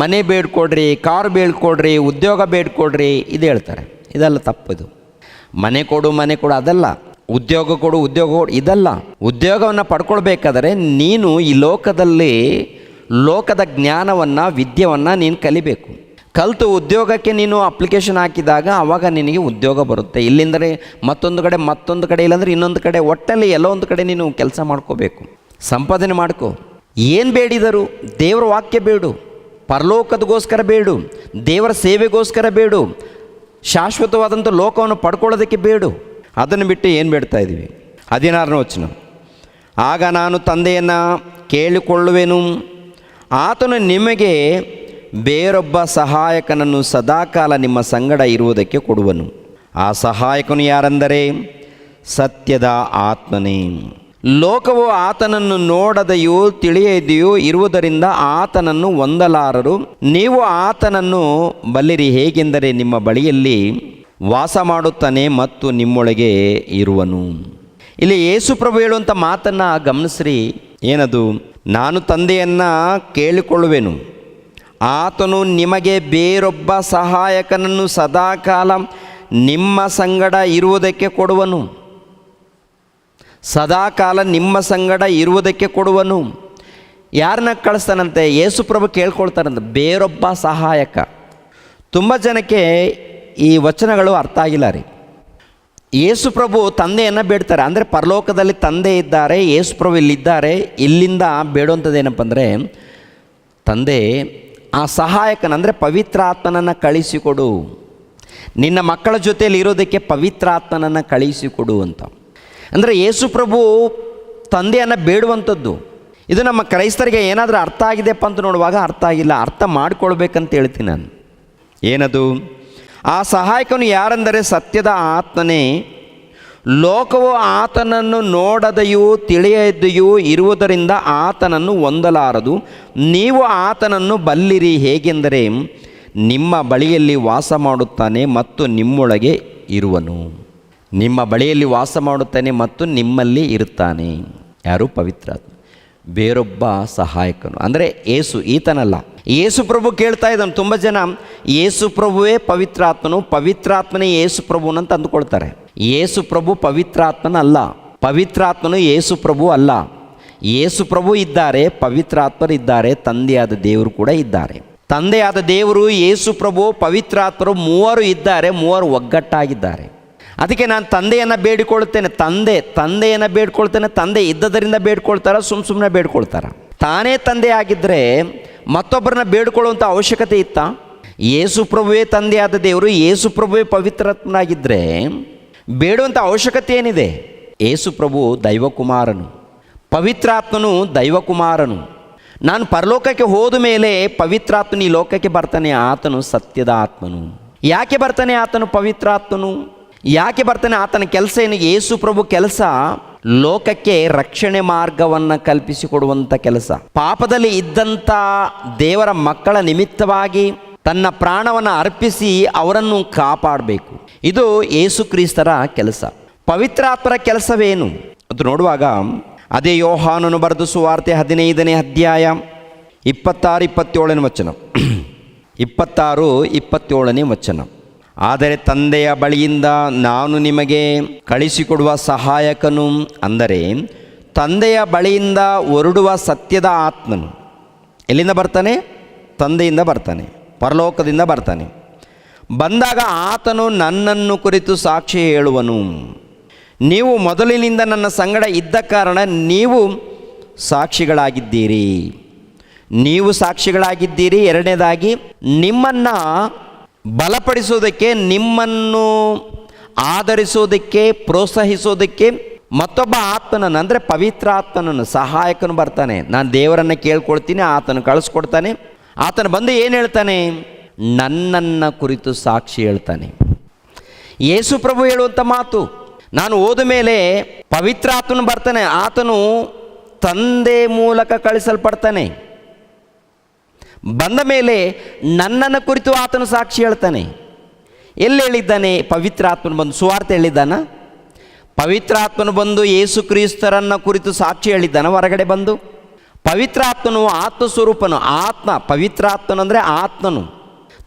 ಮನೆ ಬೇಡ್ಕೊಡ್ರಿ, ಕಾರ್ ಬೇಡ್ಕೊಡ್ರಿ, ಉದ್ಯೋಗ ಬೇಡ್ಕೊಡ್ರಿ, ಇದು ಹೇಳ್ತಾರೆ. ಇದೆಲ್ಲ ತಪ್ಪದು. ಮನೆ ಕೊಡು ಮನೆ ಕೊಡು, ಅದಲ್ಲ. ಉದ್ಯೋಗ ಕೊಡು ಉದ್ಯೋಗ ಕೊಡು, ಇದಲ್ಲ. ಉದ್ಯೋಗವನ್ನು ಪಡ್ಕೊಳ್ಬೇಕಾದರೆ ನೀನು ಈ ಲೋಕದಲ್ಲಿ ಲೋಕದ ಜ್ಞಾನವನ್ನು ವಿದ್ಯೆಯನ್ನು ನೀನು ಕಲಿಬೇಕು. ಕಲಿತು ಉದ್ಯೋಗಕ್ಕೆ ನೀನು ಅಪ್ಲಿಕೇಶನ್ ಹಾಕಿದಾಗ ಆವಾಗ ನಿನಗೆ ಉದ್ಯೋಗ ಬರುತ್ತೆ. ಇಲ್ಲಿಂದರೆ ಮತ್ತೊಂದು ಕಡೆ ಮತ್ತೊಂದು ಕಡೆ, ಇಲ್ಲಾಂದರೆ ಇನ್ನೊಂದು ಕಡೆ, ಒಟ್ಟಲ್ಲಿ ಎಲ್ಲೋ ಒಂದು ಕಡೆ ನೀನು ಕೆಲಸ ಮಾಡ್ಕೋಬೇಕು. ಸಂಪಾದನೆ ಮಾಡ್ಕೋ. ಏನು ಬೇಡಿದರು? ದೇವರ ವಾಕ್ಯ ಬೇಡು. ಪರಲೋಕದಗೋಸ್ಕರ ಬೇಡು. ದೇವರ ಸೇವೆಗೋಸ್ಕರ ಬೇಡು. ಶಾಶ್ವತವಾದಂಥ ಲೋಕವನ್ನು ಪಡ್ಕೊಳ್ಳೋದಕ್ಕೆ ಬೇಡು. ಅದನ್ನು ಬಿಟ್ಟು ಏನು ಬೇಡ್ತಾ ಇದ್ದೀವಿ? ಹದಿನಾರನೇ ವಚನ. ಆಗ ನಾನು ತಂದೆಯನ್ನು ಕೇಳಿಕೊಳ್ಳುವೆನು. ಆತನು ನಿಮಗೆ ಬೇರೊಬ್ಬ ಸಹಾಯಕನನ್ನು ಸದಾಕಾಲ ನಿಮ್ಮ ಸಂಗಡ ಇರುವುದಕ್ಕೆ ಕೊಡುವನು. ಆ ಸಹಾಯಕನು ಯಾರೆಂದರೆ ಸತ್ಯದ ಆತ್ಮನೇ. ಲೋಕವು ಆತನನ್ನು ನೋಡದೆಯೂ ತಿಳಿಯದೆಯೂ ಇರುವುದರಿಂದ ಆತನನ್ನು ಹೊಂದಲಾರರು. ನೀವು ಆತನನ್ನು ಬಲ್ಲಿರಿ, ಹೇಗೆಂದರೆ ನಿಮ್ಮ ಬಳಿಯಲ್ಲಿ ವಾಸ ಮಾಡುತ್ತಾನೆ ಮತ್ತು ನಿಮ್ಮೊಳಗೆ ಇರುವನು. ಇಲ್ಲಿ ಯೇಸು ಪ್ರಭು ಹೇಳುವಂಥ ಮಾತನ್ನು ಗಮನಿಸ್ರಿ. ಏನದು? ನಾನು ತಂದೆಯನ್ನು ಕೇಳಿಕೊಳ್ಳುವೆನು. ಆತನು ನಿಮಗೆ ಬೇರೊಬ್ಬ ಸಹಾಯಕನನ್ನು ಸದಾಕಾಲ ನಿಮ್ಮ ಸಂಗಡ ಇರುವುದಕ್ಕೆ ಕೊಡುವನು. ಸದಾಕಾಲ ನಿಮ್ಮ ಸಂಗಡ ಇರುವುದಕ್ಕೆ ಕೊಡುವನು. ಯಾರನ್ನ ಕಳಿಸ್ತಾನಂತೆ? ಯೇಸು ಪ್ರಭು ಕೇಳ್ಕೊಳ್ತಾರಂತೆ, ಬೇರೊಬ್ಬ ಸಹಾಯಕ. ತುಂಬ ಜನಕ್ಕೆ ಈ ವಚನಗಳು ಅರ್ಥ ಆಗಿಲ್ಲ ರೀ. ಯೇಸು ಪ್ರಭು ತಂದೆಯನ್ನು ಬೇಡ್ತಾರೆ. ಅಂದರೆ ಪರಲೋಕದಲ್ಲಿ ತಂದೆ ಇದ್ದಾರೆ ಯೇಸು ಪ್ರಭು ಇಲ್ಲಿದ್ದಾರೆ, ಇಲ್ಲಿಂದ ಬೇಡುವಂಥದ್ದು ಏನಪ್ಪ ಅಂದರೆ ತಂದೆ, ಆ ಸಹಾಯಕನ, ಅಂದರೆ ಪವಿತ್ರಾತ್ಮನನ್ನು ಕಳಿಸಿಕೊಡು. ನಿನ್ನ ಮಕ್ಕಳ ಜೊತೆಯಲ್ಲಿ ಇರೋದಕ್ಕೆ ಪವಿತ್ರ ಆತ್ಮನನ್ನು ಕಳಿಸಿಕೊಡು ಅಂತ. ಅಂದರೆ ಯೇಸು ಪ್ರಭು ತಂದೆಯನ್ನು ಬೇಡುವಂಥದ್ದು. ಇದು ನಮ್ಮ ಕ್ರೈಸ್ತರಿಗೆ ಏನಾದರೂ ಅರ್ಥ ಆಗಿದೆಪ್ಪ ಅಂತ ನೋಡುವಾಗ ಅರ್ಥ ಆಗಿಲ್ಲ. ಅರ್ಥ ಮಾಡ್ಕೊಳ್ಬೇಕಂತ ಹೇಳ್ತೀನಿ ನಾನು. ಏನದು? ಆ ಸಹಾಯಕನು ಯಾರೆಂದರೆ ಸತ್ಯದ ಆತ್ಮನೇ. ಲೋಕವು ಆತನನ್ನು ನೋಡದೆಯೂ ತಿಳಿಯದೆಯೂ ಇರುವುದರಿಂದ ಆತನನ್ನು ಹೊಂದಲಾರದು. ನೀವು ಆತನನ್ನು ಬಲ್ಲಿರಿ ಹೇಗೆಂದರೆ, ನಿಮ್ಮ ಬಳಿಯಲ್ಲಿ ವಾಸ ಮಾಡುತ್ತಾನೆ ಮತ್ತು ನಿಮ್ಮೊಳಗೆ ಇರುವನು. ನಿಮ್ಮ ಬಳಿಯಲ್ಲಿ ವಾಸ ಮಾಡುತ್ತಾನೆ ಮತ್ತು ನಿಮ್ಮಲ್ಲಿ ಇರುತ್ತಾನೆ. ಯಾರು ಪವಿತ್ರಾತ್ಮ. ಬೇರೊಬ್ಬ ಸಹಾಯಕನು. ಅಂದರೆ ಏಸು ಈತನಲ್ಲ. ಯೇಸು ಪ್ರಭು ಕೇಳ್ತಾ ಇದ್ದಾನೆ. ತುಂಬ ಜನ ಯೇಸು ಪ್ರಭುವೇ ಪವಿತ್ರಾತ್ಮನು ಪವಿತ್ರಾತ್ಮನೇ ಯೇಸು ಪ್ರಭು ಅಂತ ಅಂದುಕೊಳ್ತಾರೆ. ಯೇಸು ಪ್ರಭು ಪವಿತ್ರಾತ್ಮನಲ್ಲ ಪವಿತ್ರಾತ್ಮನು ಯೇಸು ಪ್ರಭು ಅಲ್ಲ. ಯೇಸು ಪ್ರಭು ಇದ್ದಾರೆ ಪವಿತ್ರಾತ್ಮರು ಇದ್ದಾರೆ, ತಂದೆಯಾದ ದೇವರು ಕೂಡ ಇದ್ದಾರೆ. ತಂದೆಯಾದ ದೇವರು ಯೇಸು ಪ್ರಭು ಪವಿತ್ರಾತ್ಮರು ಮೂವರು ಇದ್ದಾರೆ, ಮೂವರು ಒಗ್ಗಟ್ಟಾಗಿದ್ದಾರೆ. ಅದಕ್ಕೆ ನಾನು ತಂದೆಯನ್ನು ಬೇಡಿಕೊಳ್ಳುತ್ತೇನೆ. ತಂದೆ, ತಂದೆಯನ್ನು ಬೇಡ್ಕೊಳ್ತೇನೆ. ತಂದೆ ಇದ್ದದರಿಂದ ಬೇಡ್ಕೊಳ್ತಾರ ಸುಮ್ಮ ಸುಮ್ಮನೆ ಬೇಡ್ಕೊಳ್ತಾರ. ತಾನೇ ತಂದೆ ಆಗಿದ್ದರೆ ಮತ್ತೊಬ್ಬರನ್ನ ಬೇಡ್ಕೊಳ್ಳುವಂಥ ಅವಶ್ಯಕತೆ ಇತ್ತ? ಯೇಸು ಪ್ರಭುವೇ ತಂದೆಯಾದ ದೇವರು ಯೇಸು ಪ್ರಭುವೇ ಬೇಡುವಂಥ ಅವಶ್ಯಕತೆ ಏನಿದೆ? ಯೇಸು ಪ್ರಭು ದೈವಕುಮಾರನು. ಪವಿತ್ರಾತ್ಮನು ದೈವಕುಮಾರನು. ನಾನು ಪರಲೋಕಕ್ಕೆ ಹೋದ ಮೇಲೆ ಪವಿತ್ರಾತ್ಮನು ಈ ಲೋಕಕ್ಕೆ ಬರ್ತಾನೆ, ಆತನು ಸತ್ಯದ ಆತ್ಮನು. ಯಾಕೆ ಬರ್ತಾನೆ, ಆತನು ಪವಿತ್ರಾತ್ಮನು? ಯಾಕೆ ಬರ್ತಾನೆ? ಆತನ ಕೆಲಸ ಏನು? ಯೇಸು ಪ್ರಭು ಕೆಲಸ ಲೋಕಕ್ಕೆ ರಕ್ಷಣೆ ಮಾರ್ಗವನ್ನು ಕಲ್ಪಿಸಿಕೊಡುವಂಥ ಕೆಲಸ. ಪಾಪದಲ್ಲಿ ಇದ್ದಂಥ ದೇವರ ಮಕ್ಕಳ ನಿಮಿತ್ತವಾಗಿ ತನ್ನ ಪ್ರಾಣವನ್ನು ಅರ್ಪಿಸಿ ಅವರನ್ನು ಕಾಪಾಡಬೇಕು. ಇದು ಯೇಸು ಕ್ರಿಸ್ತರ ಕೆಲಸ. ಪವಿತ್ರಾತ್ಮರ ಕೆಲಸವೇನು? ಅದು ನೋಡುವಾಗ ಅದೇ ಯೋಹಾನನು ಬರೆದು ಸುವಾರ್ತೆ ಹದಿನೈದನೇ ಅಧ್ಯಾಯ ಇಪ್ಪತ್ತಾರು ಇಪ್ಪತ್ತೇಳನೇ ವಚನ. ಇಪ್ಪತ್ತಾರು ಇಪ್ಪತ್ತೇಳನೇ ವಚನ. ಆದರೆ ತಂದೆಯ ಬಳಿಯಿಂದ ನಾನು ನಿಮಗೆ ಕಳಿಸಿಕೊಡುವ ಸಹಾಯಕನು ಅಂದರೆ ತಂದೆಯ ಬಳಿಯಿಂದ ಹೊರಡುವ ಸತ್ಯದ ಆತ್ಮನು. ಎಲ್ಲಿಂದ ಬರ್ತಾನೆ? ತಂದೆಯಿಂದ ಬರ್ತಾನೆ, ಪರಲೋಕದಿಂದ ಬರ್ತಾನೆ. ಬಂದಾಗ ಆತನು ನನ್ನನ್ನು ಕುರಿತು ಸಾಕ್ಷಿ ಹೇಳುವನು. ನೀವು ಮೊದಲಿನಿಂದ ನನ್ನ ಸಂಗಡ ಇದ್ದ ಕಾರಣ ನೀವು ಸಾಕ್ಷಿಗಳಾಗಿದ್ದೀರಿ. ನೀವು ಸಾಕ್ಷಿಗಳಾಗಿದ್ದೀರಿ. ಎರಡನೇದಾಗಿ ನಿಮ್ಮನ್ನು ಬಲಪಡಿಸೋದಕ್ಕೆ ನಿಮ್ಮನ್ನು ಆಧರಿಸೋದಕ್ಕೆ ಪ್ರೋತ್ಸಾಹಿಸೋದಕ್ಕೆ ಮತ್ತೊಬ್ಬ ಆತ್ಮನನ್ನು, ಅಂದರೆ ಪವಿತ್ರ ಆತ್ಮನನ್ನು ಸಹಾಯಕನು ಬರ್ತಾನೆ. ನಾನು ದೇವರನ್ನು ಕೇಳ್ಕೊಳ್ತೀನಿ, ಆತನು ಕಳಿಸ್ಕೊಡ್ತಾನೆ. ಆತನು ಬಂದು ಏನು ಹೇಳ್ತಾನೆ? ನನ್ನನ್ನು ಕುರಿತು ಸಾಕ್ಷಿ ಹೇಳ್ತಾನೆ. ಯೇಸು ಪ್ರಭು ಹೇಳುವಂಥ ಮಾತು, ನಾನು ಓದ ಮೇಲೆ ಪವಿತ್ರಾತ್ಮನು ಬರ್ತಾನೆ, ಆತನು ತಂದೆ ಮೂಲಕ ಕಳಿಸಲ್ಪಡ್ತಾನೆ. ಬಂದ ಮೇಲೆ ನನ್ನನ್ನು ಕುರಿತು ಆತನು ಸಾಕ್ಷಿ ಹೇಳ್ತಾನೆ. ಎಲ್ಲಿ ಹೇಳಿದ್ದಾನೆ? ಪವಿತ್ರಾತ್ಮನು ಬಂದು ಸುವಾರ್ತೆ ಹೇಳಿದ್ದಾನ? ಪವಿತ್ರಾತ್ಮನು ಬಂದು ಯೇಸು ಕ್ರಿಸ್ತರನ್ನು ಕುರಿತು ಸಾಕ್ಷಿ ಹೇಳಿದ್ದಾನ? ಹೊರಗಡೆ ಬಂದು. ಪವಿತ್ರಾತ್ಮನು ಆತ್ಮ ಸ್ವರೂಪನು. ಆತ್ಮ ಪವಿತ್ರಾತ್ಮನು ಅಂದರೆ ಆತ್ಮನು.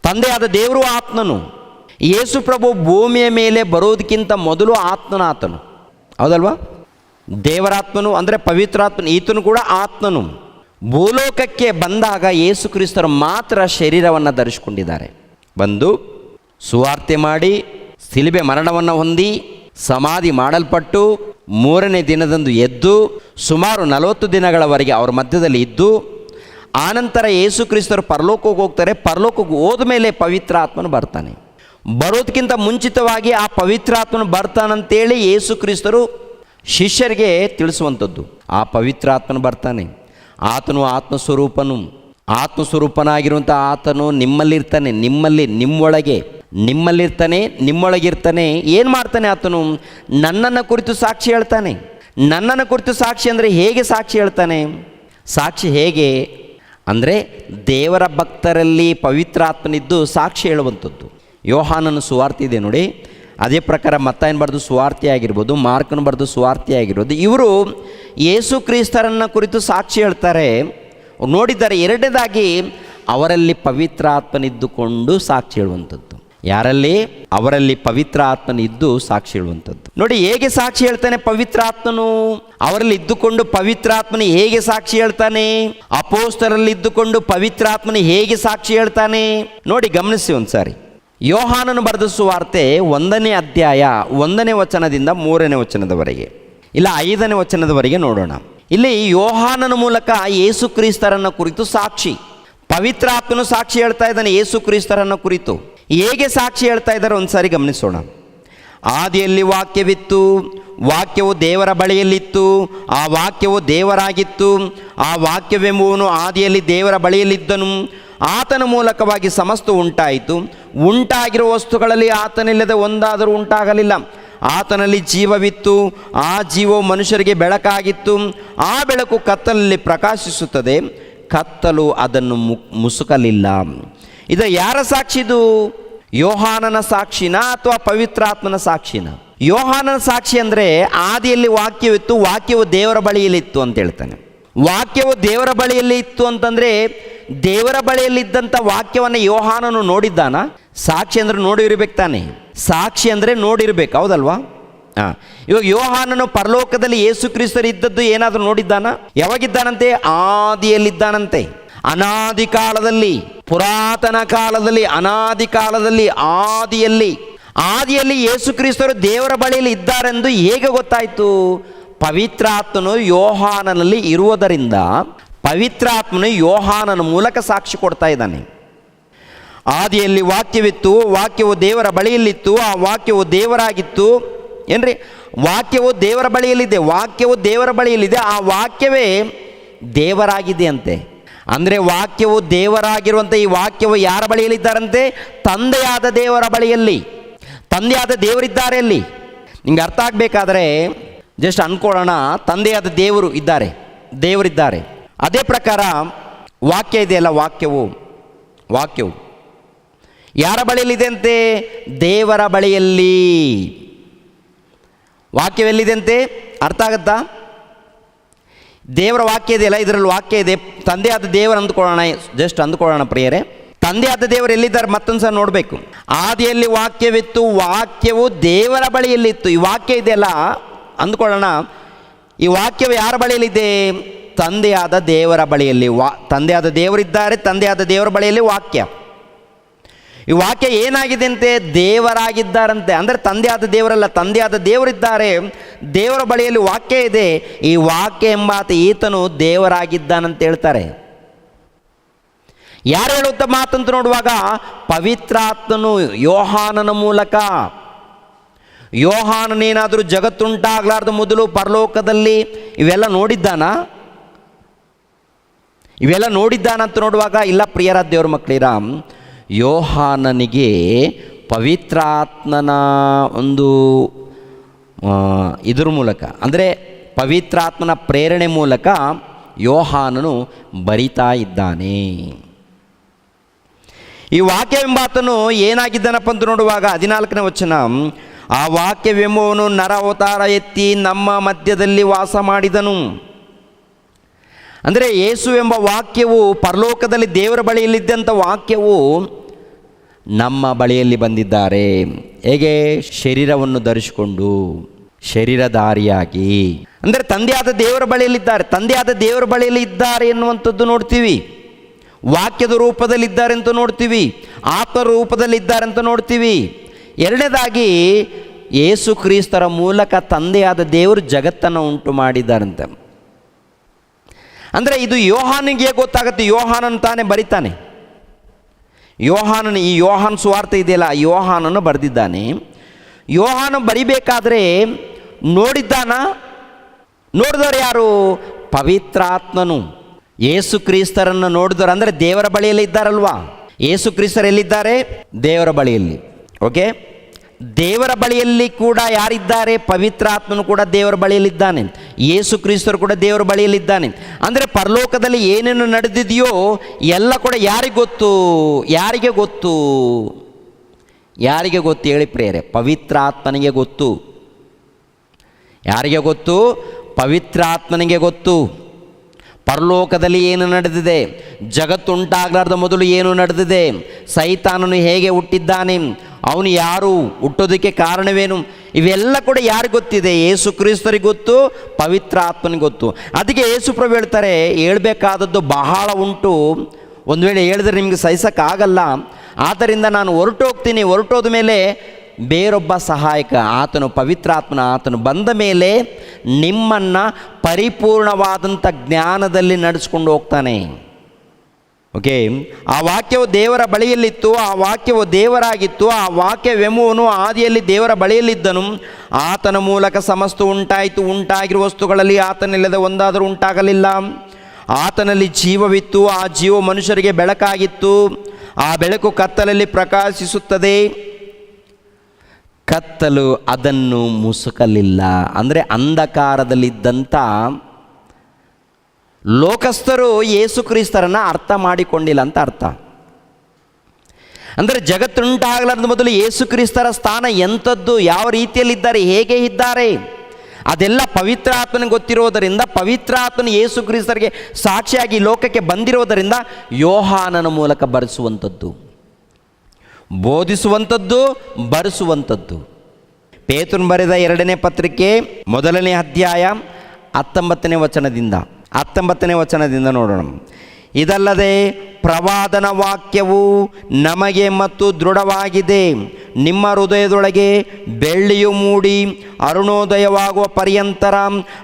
ತಂದೆಯಾದ ದೇವರು ಆತ್ಮನು. ಯೇಸು ಪ್ರಭು ಭೂಮಿಯ ಮೇಲೆ ಬರೋದಕ್ಕಿಂತ ಮೊದಲು ಆತ್ಮನ ಆತನು ಹೌದಲ್ವಾ? ದೇವರಾತ್ಮನು ಅಂದರೆ ಪವಿತ್ರಾತ್ಮನು ಈತನು ಕೂಡ ಆತ್ಮನು. ಭೂಲೋಕಕ್ಕೆ ಬಂದಾಗ ಯೇಸು ಕ್ರಿಸ್ತರು ಮಾತ್ರ ಶರೀರವನ್ನು ಧರಿಸಿಕೊಂಡಿದ್ದಾರೆ. ಬಂದು ಸುವಾರ್ತೆ ಮಾಡಿ, ಸಿಲಿಬೆ ಮರಣವನ್ನು ಹೊಂದಿ, ಸಮಾಧಿ ಮಾಡಲ್ಪಟ್ಟು ಮೂರನೇ ದಿನದಂದು ಎದ್ದು, ಸುಮಾರು ನಲವತ್ತು ದಿನಗಳವರೆಗೆ ಅವರ ಮಧ್ಯದಲ್ಲಿ ಇದ್ದು, ಆನಂತರ ಯೇಸು ಕ್ರಿಸ್ತರು ಪರಲೋಕಕ್ಕೆ ಹೋಗ್ತಾರೆ. ಪರಲೋಕಕ್ಕೆ ಹೋದ ಮೇಲೆ ಪವಿತ್ರ ಆತ್ಮನು ಬರ್ತಾನೆ. ಬರೋದಕ್ಕಿಂತ ಮುಂಚಿತವಾಗಿ ಆ ಪವಿತ್ರ ಆತ್ಮನು ಬರ್ತಾನಂತೇಳಿ ಯೇಸು ಕ್ರಿಸ್ತರು ಶಿಷ್ಯರಿಗೆ ತಿಳಿಸುವಂಥದ್ದು. ಆ ಪವಿತ್ರ ಆತ್ಮನು ಬರ್ತಾನೆ. ಆತನು ಆತ್ಮಸ್ವರೂಪನು. ಆತ್ಮಸ್ವರೂಪನಾಗಿರುವಂಥ ಆತನು ನಿಮ್ಮಲ್ಲಿರ್ತಾನೆ, ನಿಮ್ಮಲ್ಲಿ ನಿಮ್ಮೊಳಗೆ, ನಿಮ್ಮಲ್ಲಿರ್ತಾನೆ, ನಿಮ್ಮೊಳಗಿರ್ತಾನೆ. ಏನು ಮಾಡ್ತಾನೆ ಆತನು? ನನ್ನನ್ನು ಕುರಿತು ಸಾಕ್ಷಿ ಹೇಳ್ತಾನೆ. ನನ್ನನ್ನು ಕುರಿತು ಸಾಕ್ಷಿ ಅಂದರೆ ಹೇಗೆ ಸಾಕ್ಷಿ ಹೇಳ್ತಾನೆ? ಸಾಕ್ಷಿ ಹೇಗೆ? ಅಂದರೆ ದೇವರ ಭಕ್ತರಲ್ಲಿ ಪವಿತ್ರಾತ್ಮನಿದ್ದು ಸಾಕ್ಷಿ ಹೇಳುವಂಥದ್ದು. ಯೋಹಾನನ ಸುವಾರ್ತಿದೆ ನೋಡಿ. ಅದೇ ಪ್ರಕಾರ ಮತ್ತಾಯನ್ ಬರೆದು ಸ್ವಾರ್ಥಿ ಆಗಿರ್ಬೋದು ಮಾರ್ಕನ ಬರೆದು ಸ್ವಾರ್ಥಿ ಆಗಿರ್ಬೋದು ಇವರು ಯೇಸು ಕ್ರಿಸ್ತರನ್ನ ಕುರಿತು ಸಾಕ್ಷಿ ಹೇಳ್ತಾರೆ. ನೋಡಿದ್ದಾರೆ, ಎರಡನೇದಾಗಿ ಅವರಲ್ಲಿ ಪವಿತ್ರ ಆತ್ಮನಿದ್ದುಕೊಂಡು ಸಾಕ್ಷಿ ಹೇಳುವಂಥದ್ದು. ಯಾರಲ್ಲಿ? ಅವರಲ್ಲಿ ಪವಿತ್ರ ಆತ್ಮನಿದ್ದು ಸಾಕ್ಷಿ ಹೇಳುವಂಥದ್ದು. ನೋಡಿ, ಹೇಗೆ ಸಾಕ್ಷಿ ಹೇಳ್ತಾನೆ ಪವಿತ್ರ ಆತ್ಮನು? ಅವರಲ್ಲಿ ಇದ್ದುಕೊಂಡು ಪವಿತ್ರ ಆತ್ಮನ ಹೇಗೆ ಸಾಕ್ಷಿ ಹೇಳ್ತಾನೆ? ಅಪೋಸ್ತರಲ್ಲಿ ಇದ್ದುಕೊಂಡು ಪವಿತ್ರ ಆತ್ಮನ ಹೇಗೆ ಸಾಕ್ಷಿ ಹೇಳ್ತಾನೆ? ನೋಡಿ, ಗಮನಿಸಿ ಒಂದ್ಸಾರಿ. ಯೋಹಾನನು ಬರೆದ ಸುವಾರ್ತೆ ಒಂದನೇ ಅಧ್ಯಾಯ ಒಂದನೇ ವಚನದಿಂದ ಮೂರನೇ ವಚನದವರೆಗೆ. ಇಲ್ಲ, ಐದನೇ ವಚನದವರೆಗೆ ನೋಡೋಣ. ಇಲ್ಲಿ ಯೋಹಾನನ ಮೂಲಕ ಯೇಸು ಕ್ರಿಸ್ತರನ್ನ ಕುರಿತು ಸಾಕ್ಷಿ. ಪವಿತ್ರ ಆತ್ಮನು ಸಾಕ್ಷಿ ಹೇಳ್ತಾ ಇದ್ದಾನೆ, ಯೇಸು ಕ್ರಿಸ್ತರನ್ನ ಕುರಿತು. ಹೇಗೆ ಸಾಕ್ಷಿ ಹೇಳ್ತಾ ಇದ್ದಾರೆ ಒಂದ್ಸಾರಿ ಗಮನಿಸೋಣ. ಆದಿಯಲ್ಲಿ ವಾಕ್ಯವಿತ್ತು. ವಾಕ್ಯವು ದೇವರ ಬಳಿಯಲ್ಲಿತ್ತು. ಆ ವಾಕ್ಯವು ದೇವರಾಗಿತ್ತು. ಆ ವಾಕ್ಯವೆಂಬುವನು ಆದಿಯಲ್ಲಿ ದೇವರ ಬಳಿಯಲ್ಲಿದ್ದನು. ಆತನ ಮೂಲಕವಾಗಿ ಸಮಸ್ತ ಉಂಟಾಯಿತು. ಉಂಟಾಗಿರುವ ವಸ್ತುಗಳಲ್ಲಿ ಆತನಿಲ್ಲದೆ ಒಂದಾದರೂ ಉಂಟಾಗಲಿಲ್ಲ. ಆತನಲ್ಲಿ ಜೀವವಿತ್ತು. ಆ ಜೀವವು ಮನುಷ್ಯರಿಗೆ ಬೆಳಕಾಗಿತ್ತು. ಆ ಬೆಳಕು ಕತ್ತಲಲ್ಲಿ ಪ್ರಕಾಶಿಸುತ್ತದೆ. ಕತ್ತಲು ಅದನ್ನು ಮುಸುಕಲಿಲ್ಲ. ಇದು ಯಾರ ಸಾಕ್ಷಿದು ಯೋಹಾನನ ಸಾಕ್ಷಿನ ಅಥವಾ ಪವಿತ್ರಾತ್ಮನ ಸಾಕ್ಷಿನ? ಯೋಹಾನನ ಸಾಕ್ಷಿ ಅಂದರೆ ಆದಿಯಲ್ಲಿ ವಾಕ್ಯವಿತ್ತು, ವಾಕ್ಯವು ದೇವರ ಬಳಿಯಲ್ಲಿತ್ತು ಅಂತ ಹೇಳ್ತಾನೆ. ವಾಕ್ಯವು ದೇವರ ಬಳಿಯಲ್ಲಿ ಇತ್ತು ಅಂತಂದರೆ ದೇವರ ಬಳಿಯಲ್ಲಿದ್ದಂಥ ವಾಕ್ಯವನ್ನು ಯೋಹಾನನು ನೋಡಿದ್ದಾನ? ಸಾಕ್ಷಿ ಅಂದರೆ ನೋಡಿರ್ಬೇಕು ತಾನೆ. ಸಾಕ್ಷಿ ಅಂದರೆ ನೋಡಿರ್ಬೇಕು, ಹೌದಲ್ವಾ? ಹಾಂ. ಇವಾಗ ಯೋಹಾನನು ಪರಲೋಕದಲ್ಲಿ ಯೇಸು ಕ್ರಿಸ್ತರು ಇದ್ದದ್ದು ಏನಾದರೂ ನೋಡಿದ್ದಾನ? ಯಾವಾಗಿದ್ದಾನಂತೆ? ಆದಿಯಲ್ಲಿದ್ದಾನಂತೆ. ಅನಾದಿ ಕಾಲದಲ್ಲಿ, ಪುರಾತನ ಕಾಲದಲ್ಲಿ, ಅನಾದಿ ಕಾಲದಲ್ಲಿ, ಆದಿಯಲ್ಲಿ ಆದಿಯಲ್ಲಿ ಯೇಸು ಕ್ರಿಸ್ತರು ದೇವರ ಬಳಿಯಲ್ಲಿ ಇದ್ದಾರೆಂದು ಹೇಗೆ ಗೊತ್ತಾಯಿತು? ಪವಿತ್ರಾತ್ಮನು ಯೋಹಾನನಲ್ಲಿ ಇರುವುದರಿಂದ ಪವಿತ್ರಾತ್ಮನು ಯೋಹಾನನ ಮೂಲಕ ಸಾಕ್ಷಿ ಕೊಡ್ತಾ ಇದ್ದಾನೆ. ಆದಿಯಲ್ಲಿ ವಾಕ್ಯವಿತ್ತು, ವಾಕ್ಯವು ದೇವರ ಬಳಿಯಲ್ಲಿತ್ತು, ಆ ವಾಕ್ಯವು ದೇವರಾಗಿತ್ತು. ಏನ್ರಿ? ವಾಕ್ಯವು ದೇವರ ಬಳಿಯಲ್ಲಿದೆ, ವಾಕ್ಯವು ದೇವರ ಬಳಿಯಲ್ಲಿದೆ, ಆ ವಾಕ್ಯವೇ ದೇವರಾಗಿದೆ ಅಂತೆ. ಅಂದರೆ ವಾಕ್ಯವು ದೇವರಾಗಿರುವಂಥ ಈ ವಾಕ್ಯವು ಯಾರ ಬಳಿಯಲ್ಲಿದ್ದಾರಂತೆ? ತಂದೆಯಾದ ದೇವರ ಬಳಿಯಲ್ಲಿ. ತಂದೆಯಾದ ದೇವರಿದ್ದಾರೆ ಅಲ್ಲಿ. ನಿಂಗೆ ಅರ್ಥ ಆಗಬೇಕಾದ್ರೆ ಜಸ್ಟ್ ಅನ್ಕೊಳ್ಳೋಣ, ತಂದೆಯಾದ ದೇವರು ಇದ್ದಾರೆ, ದೇವರಿದ್ದಾರೆ. ಅದೇ ಪ್ರಕಾರ ವಾಕ್ಯ ಇದೆಯಲ್ಲ ವಾಕ್ಯವು? ವಾಕ್ಯವು. ಯಾರ ಬಳಿಯಲ್ಲಿದೆ ಅಂತೆ? ದೇವರ ಬಳಿಯಲ್ಲಿ. ವಾಕ್ಯವೆಲ್ಲಿದೆ ಅರ್ಥ ಆಗತ್ತಾ? ದೇವರ ವಾಕ್ಯ ಇದೆಯಲ್ಲ ಇದರಲ್ಲಿ ವಾಕ್ಯ ಇದೆ. ತಂದೆಯಾದ ದೇವರು ಅಂದ್ಕೊಳ್ಳೋಣ, ಜಸ್ಟ್ ಅಂದ್ಕೊಳ್ಳೋಣ ಪ್ರಿಯರೇ. ತಂದೆಯಾದ ದೇವರು ಎಲ್ಲಿದ್ದಾರೆ ಮತ್ತೊಂದು ಸಹ ನೋಡಬೇಕು. ಆದಿಯಲ್ಲಿ ವಾಕ್ಯವಿತ್ತು, ವಾಕ್ಯವು ದೇವರ ಬಳಿಯಲ್ಲಿತ್ತು. ಈ ವಾಕ್ಯ ಇದೆಯಲ್ಲ, ಅಂದ್ಕೊಳ್ಳೋಣ. ಈ ವಾಕ್ಯವು ಯಾರ ಬಳಿಯಲ್ಲಿದೆ? ತಂದೆಯಾದ ದೇವರ ಬಳಿಯಲ್ಲಿ, ವಾ, ತಂದೆಯಾದ ದೇವರಿದ್ದಾರೆ, ತಂದೆಯಾದ ದೇವರ ಬಳಿಯಲ್ಲಿ ವಾಕ್ಯ. ಈ ವಾಕ್ಯ ಏನಾಗಿದೆ ಅಂತೆ? ದೇವರಾಗಿದ್ದಾರಂತೆ. ಅಂದರೆ ತಂದೆಯಾದ ದೇವರಲ್ಲ ತಂದೆಯಾದ ದೇವರಿದ್ದಾರೆ. ದೇವರ ಬಳಿಯಲ್ಲಿ ವಾಕ್ಯ ಇದೆ. ಈ ವಾಕ್ಯ ಎಂಬಾತ ಈತನು ದೇವರಾಗಿದ್ದಾನಂತ ಹೇಳ್ತಾರೆ. ಯಾರು ಹೇಳುತ್ತ ಮಾತಂತ ನೋಡುವಾಗ, ಪವಿತ್ರಾತ್ಮನು ಯೋಹಾನನ ಮೂಲಕ. ಯೋಹಾನನೇನಾದರೂ ಜಗತ್ತುಂಟಾಗಲಾರ್ದ ಮೊದಲು ಪರಲೋಕದಲ್ಲಿ ಇವೆಲ್ಲ ನೋಡಿದ್ದಾನ? ಇವೆಲ್ಲ ನೋಡಿದ್ದಾನಂತ ನೋಡುವಾಗ, ಇಲ್ಲ ಪ್ರಿಯರ ದೇವ್ರ ಮಕ್ಕಳಿರ? ಯೋಹಾನನಿಗೆ ಪವಿತ್ರಾತ್ಮನ ಒಂದು ಇದ್ರ ಮೂಲಕ, ಅಂದರೆ ಪವಿತ್ರಾತ್ಮನ ಪ್ರೇರಣೆ ಮೂಲಕ ಯೋಹಾನನು ಬರಿತಾ ಇದ್ದಾನೆ. ಈ ವಾಕ್ಯವೆಂಬಾತನು ಏನಾಗಿದ್ದಾನಪ್ಪ ಅಂತ ನೋಡುವಾಗ ಹದಿನಾಲ್ಕನೇ ವಚನ, ಆ ವಾಕ್ಯವೆಂಬುವನು ನರ ಅವತಾರ ಎತ್ತಿ ನಮ್ಮ ಮಧ್ಯದಲ್ಲಿ ವಾಸ ಮಾಡಿದನು. ಅಂದರೆ ಏಸು ಎಂಬ ವಾಕ್ಯವು ಪರಲೋಕದಲ್ಲಿ ದೇವರ ಬಳಿಯಲ್ಲಿದ್ದಂಥ ವಾಕ್ಯವು ನಮ್ಮ ಬಳಿಯಲ್ಲಿ ಬಂದಿದ್ದಾರೆ. ಹೇಗೆ? ಶರೀರವನ್ನು ಧರಿಸಿಕೊಂಡು, ಶರೀರಧಾರಿಯಾಗಿ. ಅಂದರೆ ತಂದೆಯಾದ ದೇವರ ಬಳಿಯಲ್ಲಿದ್ದಾರೆ. ತಂದೆಯಾದ ದೇವರ ಬಳಿಯಲ್ಲಿ ಇದ್ದಾರೆ ಎನ್ನುವಂಥದ್ದು ನೋಡ್ತೀವಿ. ವಾಕ್ಯದ ರೂಪದಲ್ಲಿದ್ದಾರೆ ಅಂತ ನೋಡ್ತೀವಿ. ಆತ್ಮ ರೂಪದಲ್ಲಿದ್ದಾರೆ ಅಂತ ನೋಡ್ತೀವಿ. ಎರಡನೇದಾಗಿ ಯೇಸು ಕ್ರಿಸ್ತರ ಮೂಲಕ ತಂದೆಯಾದ ದೇವರು ಜಗತ್ತನ್ನು ಉಂಟು ಮಾಡಿದ್ದಾರಂತೆ ಅಂದರೆ ಇದು ಯೋಹಾನಿಗೆ ಗೊತ್ತಾಗುತ್ತೆ, ಯೋಹಾನನ್ ತಾನೇ ಬರಿತಾನೆ. ಯೋಹಾನನ, ಈ ಯೋಹಾನ್ ಸುವಾರ್ತೆ ಇದೆಯಲ್ಲ ಯೋಹಾನನ್ನು ಯೋಹಾನನು ಬರೆದಿದ್ದಾನೆ. ಯೋಹಾನ ಬರಿಬೇಕಾದ್ರೆ ನೋಡಿದ್ದಾನ? ನೋಡಿದವರು ಯಾರು? ಪವಿತ್ರಾತ್ಮನು. ಯೇಸು ಕ್ರಿಸ್ತರನ್ನು ನೋಡಿದವರು ಅಂದರೆ ದೇವರ ಬಳಿಯಲ್ಲಿ ಇದ್ದಾರಲ್ವಾ? ಯೇಸು ಕ್ರಿಸ್ತರು ಎಲ್ಲಿದ್ದಾರೆ? ದೇವರ ಬಳಿಯಲ್ಲಿ. ಓಕೆ? ದೇವರ ಬಳಿಯಲ್ಲಿ ಕೂಡ ಯಾರಿದ್ದಾರೆ? ಪವಿತ್ರಾತ್ಮನು ಕೂಡ ದೇವರ ಬಳಿಯಲ್ಲಿದ್ದಾನೆ. ಯೇಸು ಕ್ರಿಸ್ತರು ಕೂಡ ದೇವರ ಬಳಿಯಲ್ಲಿದ್ದಾನೆ. ಅಂದರೆ ಪರಲೋಕದಲ್ಲಿ ಏನೇನು ನಡೆದಿದೆಯೋ ಎಲ್ಲ ಕೂಡ ಯಾರಿಗೆ ಗೊತ್ತು? ಯಾರಿಗೆ ಗೊತ್ತು? ಯಾರಿಗೆ ಗೊತ್ತು ಹೇಳಿ ಪ್ರೇರೆ ಪವಿತ್ರಾತ್ಮನಿಗೆ ಗೊತ್ತು. ಯಾರಿಗೆ ಗೊತ್ತು? ಪವಿತ್ರಾತ್ಮನಿಗೆ ಗೊತ್ತು. ಪರಲೋಕದಲ್ಲಿ ಏನು ನಡೆದಿದೆ? ಜಗತ್ತುಂಟಾಗಲಾರ್ದ ಮೊದಲು ಏನು ನಡೆದಿದೆ? ಸೈತಾನನು ಹೇಗೆ ಹುಟ್ಟಿದ್ದಾನೆ? ಅವನು ಯಾರು? ಹುಟ್ಟೋದಕ್ಕೆ ಕಾರಣವೇನು? ಇವೆಲ್ಲ ಕೂಡ ಯಾರಿಗೆ ಗೊತ್ತಿದೆ? ಏಸು ಕ್ರಿಸ್ತರಿಗೆ ಗೊತ್ತು ಪವಿತ್ರಾತ್ಮನಿಗೆ ಗೊತ್ತು. ಅದಕ್ಕೆ ಏಸು ಪ್ರಭು ಹೇಳ್ತಾರೆ, ಹೇಳ್ಬೇಕಾದದ್ದು ಬಹಳ ಉಂಟು. ಒಂದು ವೇಳೆ ಹೇಳಿದ್ರೆ ನಿಮಗೆ ಸಹಿಸೋಕ್ಕಾಗಲ್ಲ. ಆದ್ದರಿಂದ ನಾನು ಹೊರಟೋಗ್ತೀನಿ. ಹೊರಟೋದ ಮೇಲೆ ಬೇರೊಬ್ಬ ಸಹಾಯಕ, ಆತನು ಪವಿತ್ರಾತ್ಮನ ಆತನು ಬಂದ ಮೇಲೆ ನಿಮ್ಮನ್ನು ಪರಿಪೂರ್ಣವಾದಂಥ ಜ್ಞಾನದಲ್ಲಿ ನಡೆಸ್ಕೊಂಡು ಹೋಗ್ತಾನೆ. ಓಕೆ ಆ ವಾಕ್ಯವು ದೇವರ ಬಳಿಯಲ್ಲಿತ್ತು, ಆ ವಾಕ್ಯವು ದೇವರಾಗಿತ್ತು, ಆ ವಾಕ್ಯವೆಂಬುವನು ಆದಿಯಲ್ಲಿ ದೇವರ ಬಳಿಯಲ್ಲಿದ್ದನು. ಆತನ ಮೂಲಕ ಸಮಸ್ತ ಉಂಟಾಯಿತು, ಉಂಟಾಗಿರುವ ವಸ್ತುಗಳಲ್ಲಿ ಆತನಿಲ್ಲದೆ ಒಂದಾದರೂ ಉಂಟಾಗಲಿಲ್ಲ. ಆತನಲ್ಲಿ ಜೀವವಿತ್ತು, ಆ ಜೀವ ಮನುಷ್ಯರಿಗೆ ಬೆಳಕಾಗಿತ್ತು. ಆ ಬೆಳಕು ಕತ್ತಲಲ್ಲಿ ಪ್ರಕಾಶಿಸುತ್ತದೆ. ಕತ್ತಲು ಅದನ್ನು ಮುಸುಕಲಿಲ್ಲ. ಅಂದರೆ ಅಂಧಕಾರದಲ್ಲಿದ್ದಂಥ ಲೋಕಸ್ಥರು ಯೇಸು ಕ್ರಿಸ್ತರನ್ನು ಅರ್ಥ ಮಾಡಿಕೊಂಡಿಲ್ಲ ಅಂತ ಅರ್ಥ. ಅಂದರೆ ಜಗತ್ತುಂಟಾಗಲಾರ್ದ ಮೊದಲು ಯೇಸು ಕ್ರಿಸ್ತರ ಸ್ಥಾನ ಎಂಥದ್ದು, ಯಾವ ರೀತಿಯಲ್ಲಿದ್ದಾರೆ, ಹೇಗೆ ಇದ್ದಾರೆ, ಅದೆಲ್ಲ ಪವಿತ್ರಾತ್ಮನಿಗೆ ಗೊತ್ತಿರೋದರಿಂದ ಪವಿತ್ರಾತ್ಮನ ಯೇಸು ಕ್ರಿಸ್ತರಿಗೆ ಸಾಕ್ಷಿಯಾಗಿ ಲೋಕಕ್ಕೆ ಬಂದಿರೋದರಿಂದ ಯೋಹಾನನ ಮೂಲಕ ಬರೆಸುವಂಥದ್ದು, ಬೋಧಿಸುವಂಥದ್ದು, ಬರೆಸುವಂಥದ್ದು. ಪೇತುನ್ ಬರೆದ ಎರಡನೇ ಪತ್ರಿಕೆ, ಮೊದಲನೇ ಅಧ್ಯಾಯ, ಹತ್ತೊಂಬತ್ತನೇ ವಚನದಿಂದ. ಹತ್ತೊಂಬತ್ತನೇ ವಚನದಿಂದ ನೋಡೋಣ. ಇದಲ್ಲದೆ ಪ್ರವಾದನ ವಾಕ್ಯವು ನಮಗೆ ಮತ್ತು ದೃಢವಾಗಿದೆ. ನಿಮ್ಮ ಹೃದಯದೊಳಗೆ ಬೆಳ್ಳಿಯು ಮೂಡಿ ಅರುಣೋದಯವಾಗುವ ಪರ್ಯಂತರ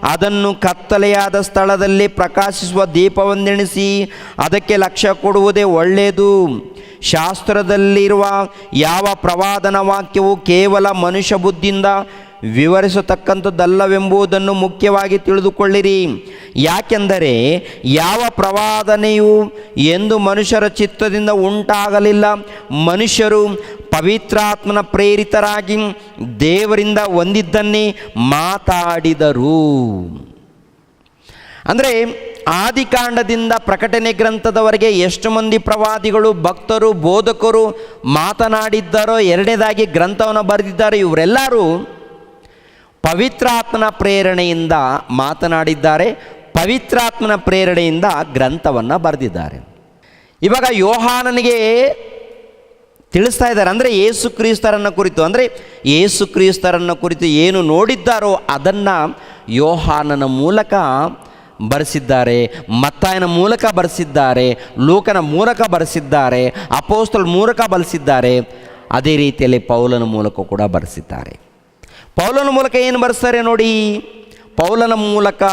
ಅದನ್ನು ಕತ್ತಲೆಯಾದ ಸ್ಥಳದಲ್ಲಿ ಪ್ರಕಾಶಿಸುವ ದೀಪವನ್ನೆಣಿಸಿ ಅದಕ್ಕೆ ಲಕ್ಷ್ಯ ಕೊಡುವುದೇ ಒಳ್ಳೆಯದು. ಶಾಸ್ತ್ರದಲ್ಲಿರುವ ಯಾವ ಪ್ರವಾದನ ವಾಕ್ಯವು ಕೇವಲ ಮನುಷ್ಯ ಬುದ್ಧಿಯಿಂದ ವಿವರಿಸತಕ್ಕಂಥದ್ದಲ್ಲವೆಂಬುದನ್ನು ಮುಖ್ಯವಾಗಿ ತಿಳಿದುಕೊಳ್ಳಿರಿ. ಯಾಕೆಂದರೆ ಯಾವ ಪ್ರವಾದನೆಯು ಎಂದು ಮನುಷ್ಯರ ಚಿತ್ತದಿಂದ ಉಂಟಾಗಲಿಲ್ಲ. ಮನುಷ್ಯರು ಪವಿತ್ರಾತ್ಮನ ಪ್ರೇರಿತರಾಗಿ ದೇವರಿಂದ ಒಂದಿದ್ದನ್ನೇ ಮಾತಾಡಿದರು. ಅಂದರೆ ಆದಿಕಾಂಡದಿಂದ ಪ್ರಕಟಣೆ ಗ್ರಂಥದವರೆಗೆ ಎಷ್ಟು ಮಂದಿ ಪ್ರವಾದಿಗಳು, ಭಕ್ತರು, ಬೋಧಕರು ಮಾತನಾಡಿದ್ದಾರೋ ಎರಡನೇದಾಗಿ ಗ್ರಂಥವನ್ನು ಬರೆದಿದ್ದಾರೆ. ಇವರೆಲ್ಲರೂ ಪವಿತ್ರಾತ್ಮನ ಪ್ರೇರಣೆಯಿಂದ ಮಾತನಾಡಿದ್ದಾರೆ. ಪವಿತ್ರಾತ್ಮನ ಪ್ರೇರಣೆಯಿಂದ ಗ್ರಂಥವನ್ನು ಬರೆದಿದ್ದಾರೆ. ಇವಾಗ ಯೋಹಾನನಿಗೆ ತಿಳಿಸ್ತಾ ಇದ್ದಾರೆ. ಅಂದರೆ ಏಸು ಕ್ರಿಸ್ತರನ್ನು ಕುರಿತು. ಅಂದರೆ ಏಸು ಕ್ರಿಸ್ತರನ್ನು ಕುರಿತು ಏನು ನೋಡಿದ್ದಾರೋ ಅದನ್ನು ಯೋಹಾನನ ಮೂಲಕ ಬರೆಸಿದ್ದಾರೆ. ಮತ್ತಾಯನ ಮೂಲಕ ಬರೆಸಿದ್ದಾರೆ. ಲೋಕನ ಮೂಲಕ ಬರೆಸಿದ್ದಾರೆ. ಅಪೋಸ್ತಲ್ ಮೂಲಕ ಬರೆಸಿದ್ದಾರೆ. ಅದೇ ರೀತಿಯಲ್ಲಿ ಪೌಲನ ಮೂಲಕ ಕೂಡ ಬರೆಸಿದ್ದಾರೆ. ಪೌಲನ ಮೂಲಕ ಏನು ಬರೆಸ್ತಾರೆ ನೋಡಿ. ಪೌಲನ ಮೂಲಕ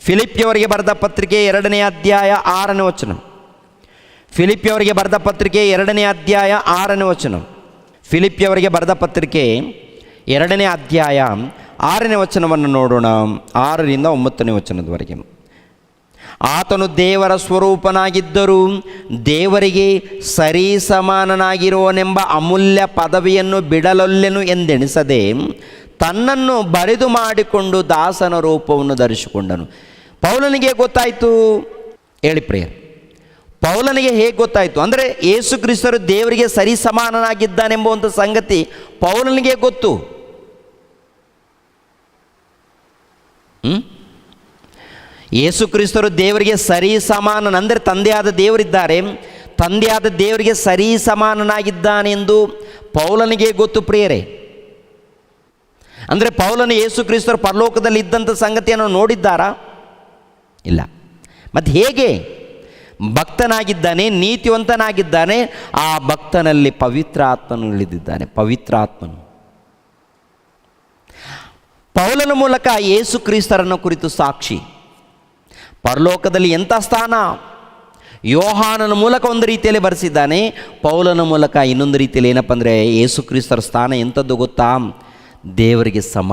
ಫಿಲಿಪ್ಪಿಯವರಿಗೆ ಬರೆದ ಪತ್ರಿಕೆ ಎರಡನೇ ಅಧ್ಯಾಯ ಆರನೇ ವಚನ. ಫಿಲಿಪಿಯವರಿಗೆ ಬರೆದ ಪತ್ರಿಕೆ ಎರಡನೇ ಅಧ್ಯಾಯ ಆರನೇ ವಚನ. ಫಿಲಿಪ್ಪಿಯವರಿಗೆ ಬರೆದ ಪತ್ರಿಕೆ ಎರಡನೇ ಅಧ್ಯಾಯ ಆರನೇ ವಚನವನ್ನು ನೋಡೋಣ. ಆರರಿಂದ ಒಂಬತ್ತನೇ ವಚನದವರೆಗೆ. ಆತನು ದೇವರ ಸ್ವರೂಪನಾಗಿದ್ದರೂ ದೇವರಿಗೆ ಸರಿ ಸಮಾನನಾಗಿರೋನೆಂಬ ಅಮೂಲ್ಯ ಪದವಿಯನ್ನು ಬಿಡಲೊಲ್ಲೆನು ಎಂದೆಣಿಸದೆ ತನ್ನನ್ನು ಬರೆದು ಮಾಡಿಕೊಂಡು ದಾಸನ ರೂಪವನ್ನು ಧರಿಸಿಕೊಂಡನು. ಪೌಲನಿಗೆ ಗೊತ್ತಾಯಿತು? ಹೇಳಿ ಪ್ರಿಯ ಪೌಲನಿಗೆ ಹೇಗೆ ಗೊತ್ತಾಯಿತು? ಅಂದರೆ ಯೇಸು ಕ್ರಿಸ್ತರು ದೇವರಿಗೆ ಸರಿ ಒಂದು ಸಂಗತಿ ಪೌಲನಿಗೆ ಗೊತ್ತು. ಹ್ಮ್? ಯೇಸು ಕ್ರಿಸ್ತರು ದೇವರಿಗೆ ಸರಿ ಸಮಾನನಂದರೆ ತಂದೆಯಾದ ದೇವರಿದ್ದಾರೆ. ತಂದೆಯಾದ ದೇವರಿಗೆ ಸರಿ ಸಮಾನನಾಗಿದ್ದಾನೆಂದು ಪೌಲನಿಗೆ ಗೊತ್ತು ಪ್ರಿಯರೇ. ಅಂದರೆ ಪೌಲನು ಯೇಸು ಕ್ರಿಸ್ತರು ಪರಲೋಕದಲ್ಲಿ ಇದ್ದಂಥ ಸಂಗತಿಯನ್ನು ನೋಡಿದ್ದಾರಾ? ಇಲ್ಲ. ಮತ್ತು ಹೇಗೆ? ಭಕ್ತನಾಗಿದ್ದಾನೆ, ನೀತಿವಂತನಾಗಿದ್ದಾನೆ, ಆ ಭಕ್ತನಲ್ಲಿ ಪವಿತ್ರ ಆತ್ಮನು ಇಳಿದಿದ್ದಾನೆ ಪವಿತ್ರ ಆತ್ಮನು. ಪೌಲನ ಮೂಲಕ ಯೇಸು ಕ್ರಿಸ್ತರನ್ನು ಕುರಿತು ಸಾಕ್ಷಿ. ಪರಲೋಕದಲ್ಲಿ ಎಂಥ ಸ್ಥಾನ? ಯೋಹಾನನ ಮೂಲಕ ಒಂದು ರೀತಿಯಲ್ಲಿ ಬರೆಸಿದ್ದಾನೆ, ಪೌಲನ ಮೂಲಕ ಇನ್ನೊಂದು ರೀತಿಯಲ್ಲಿ ಏನಪ್ಪ ಅಂದರೆ ಯೇಸು ಕ್ರಿಸ್ತರ ಸ್ಥಾನ ಎಂಥದ್ದು ಗೊತ್ತಾ? ದೇವರಿಗೆ ಸಮ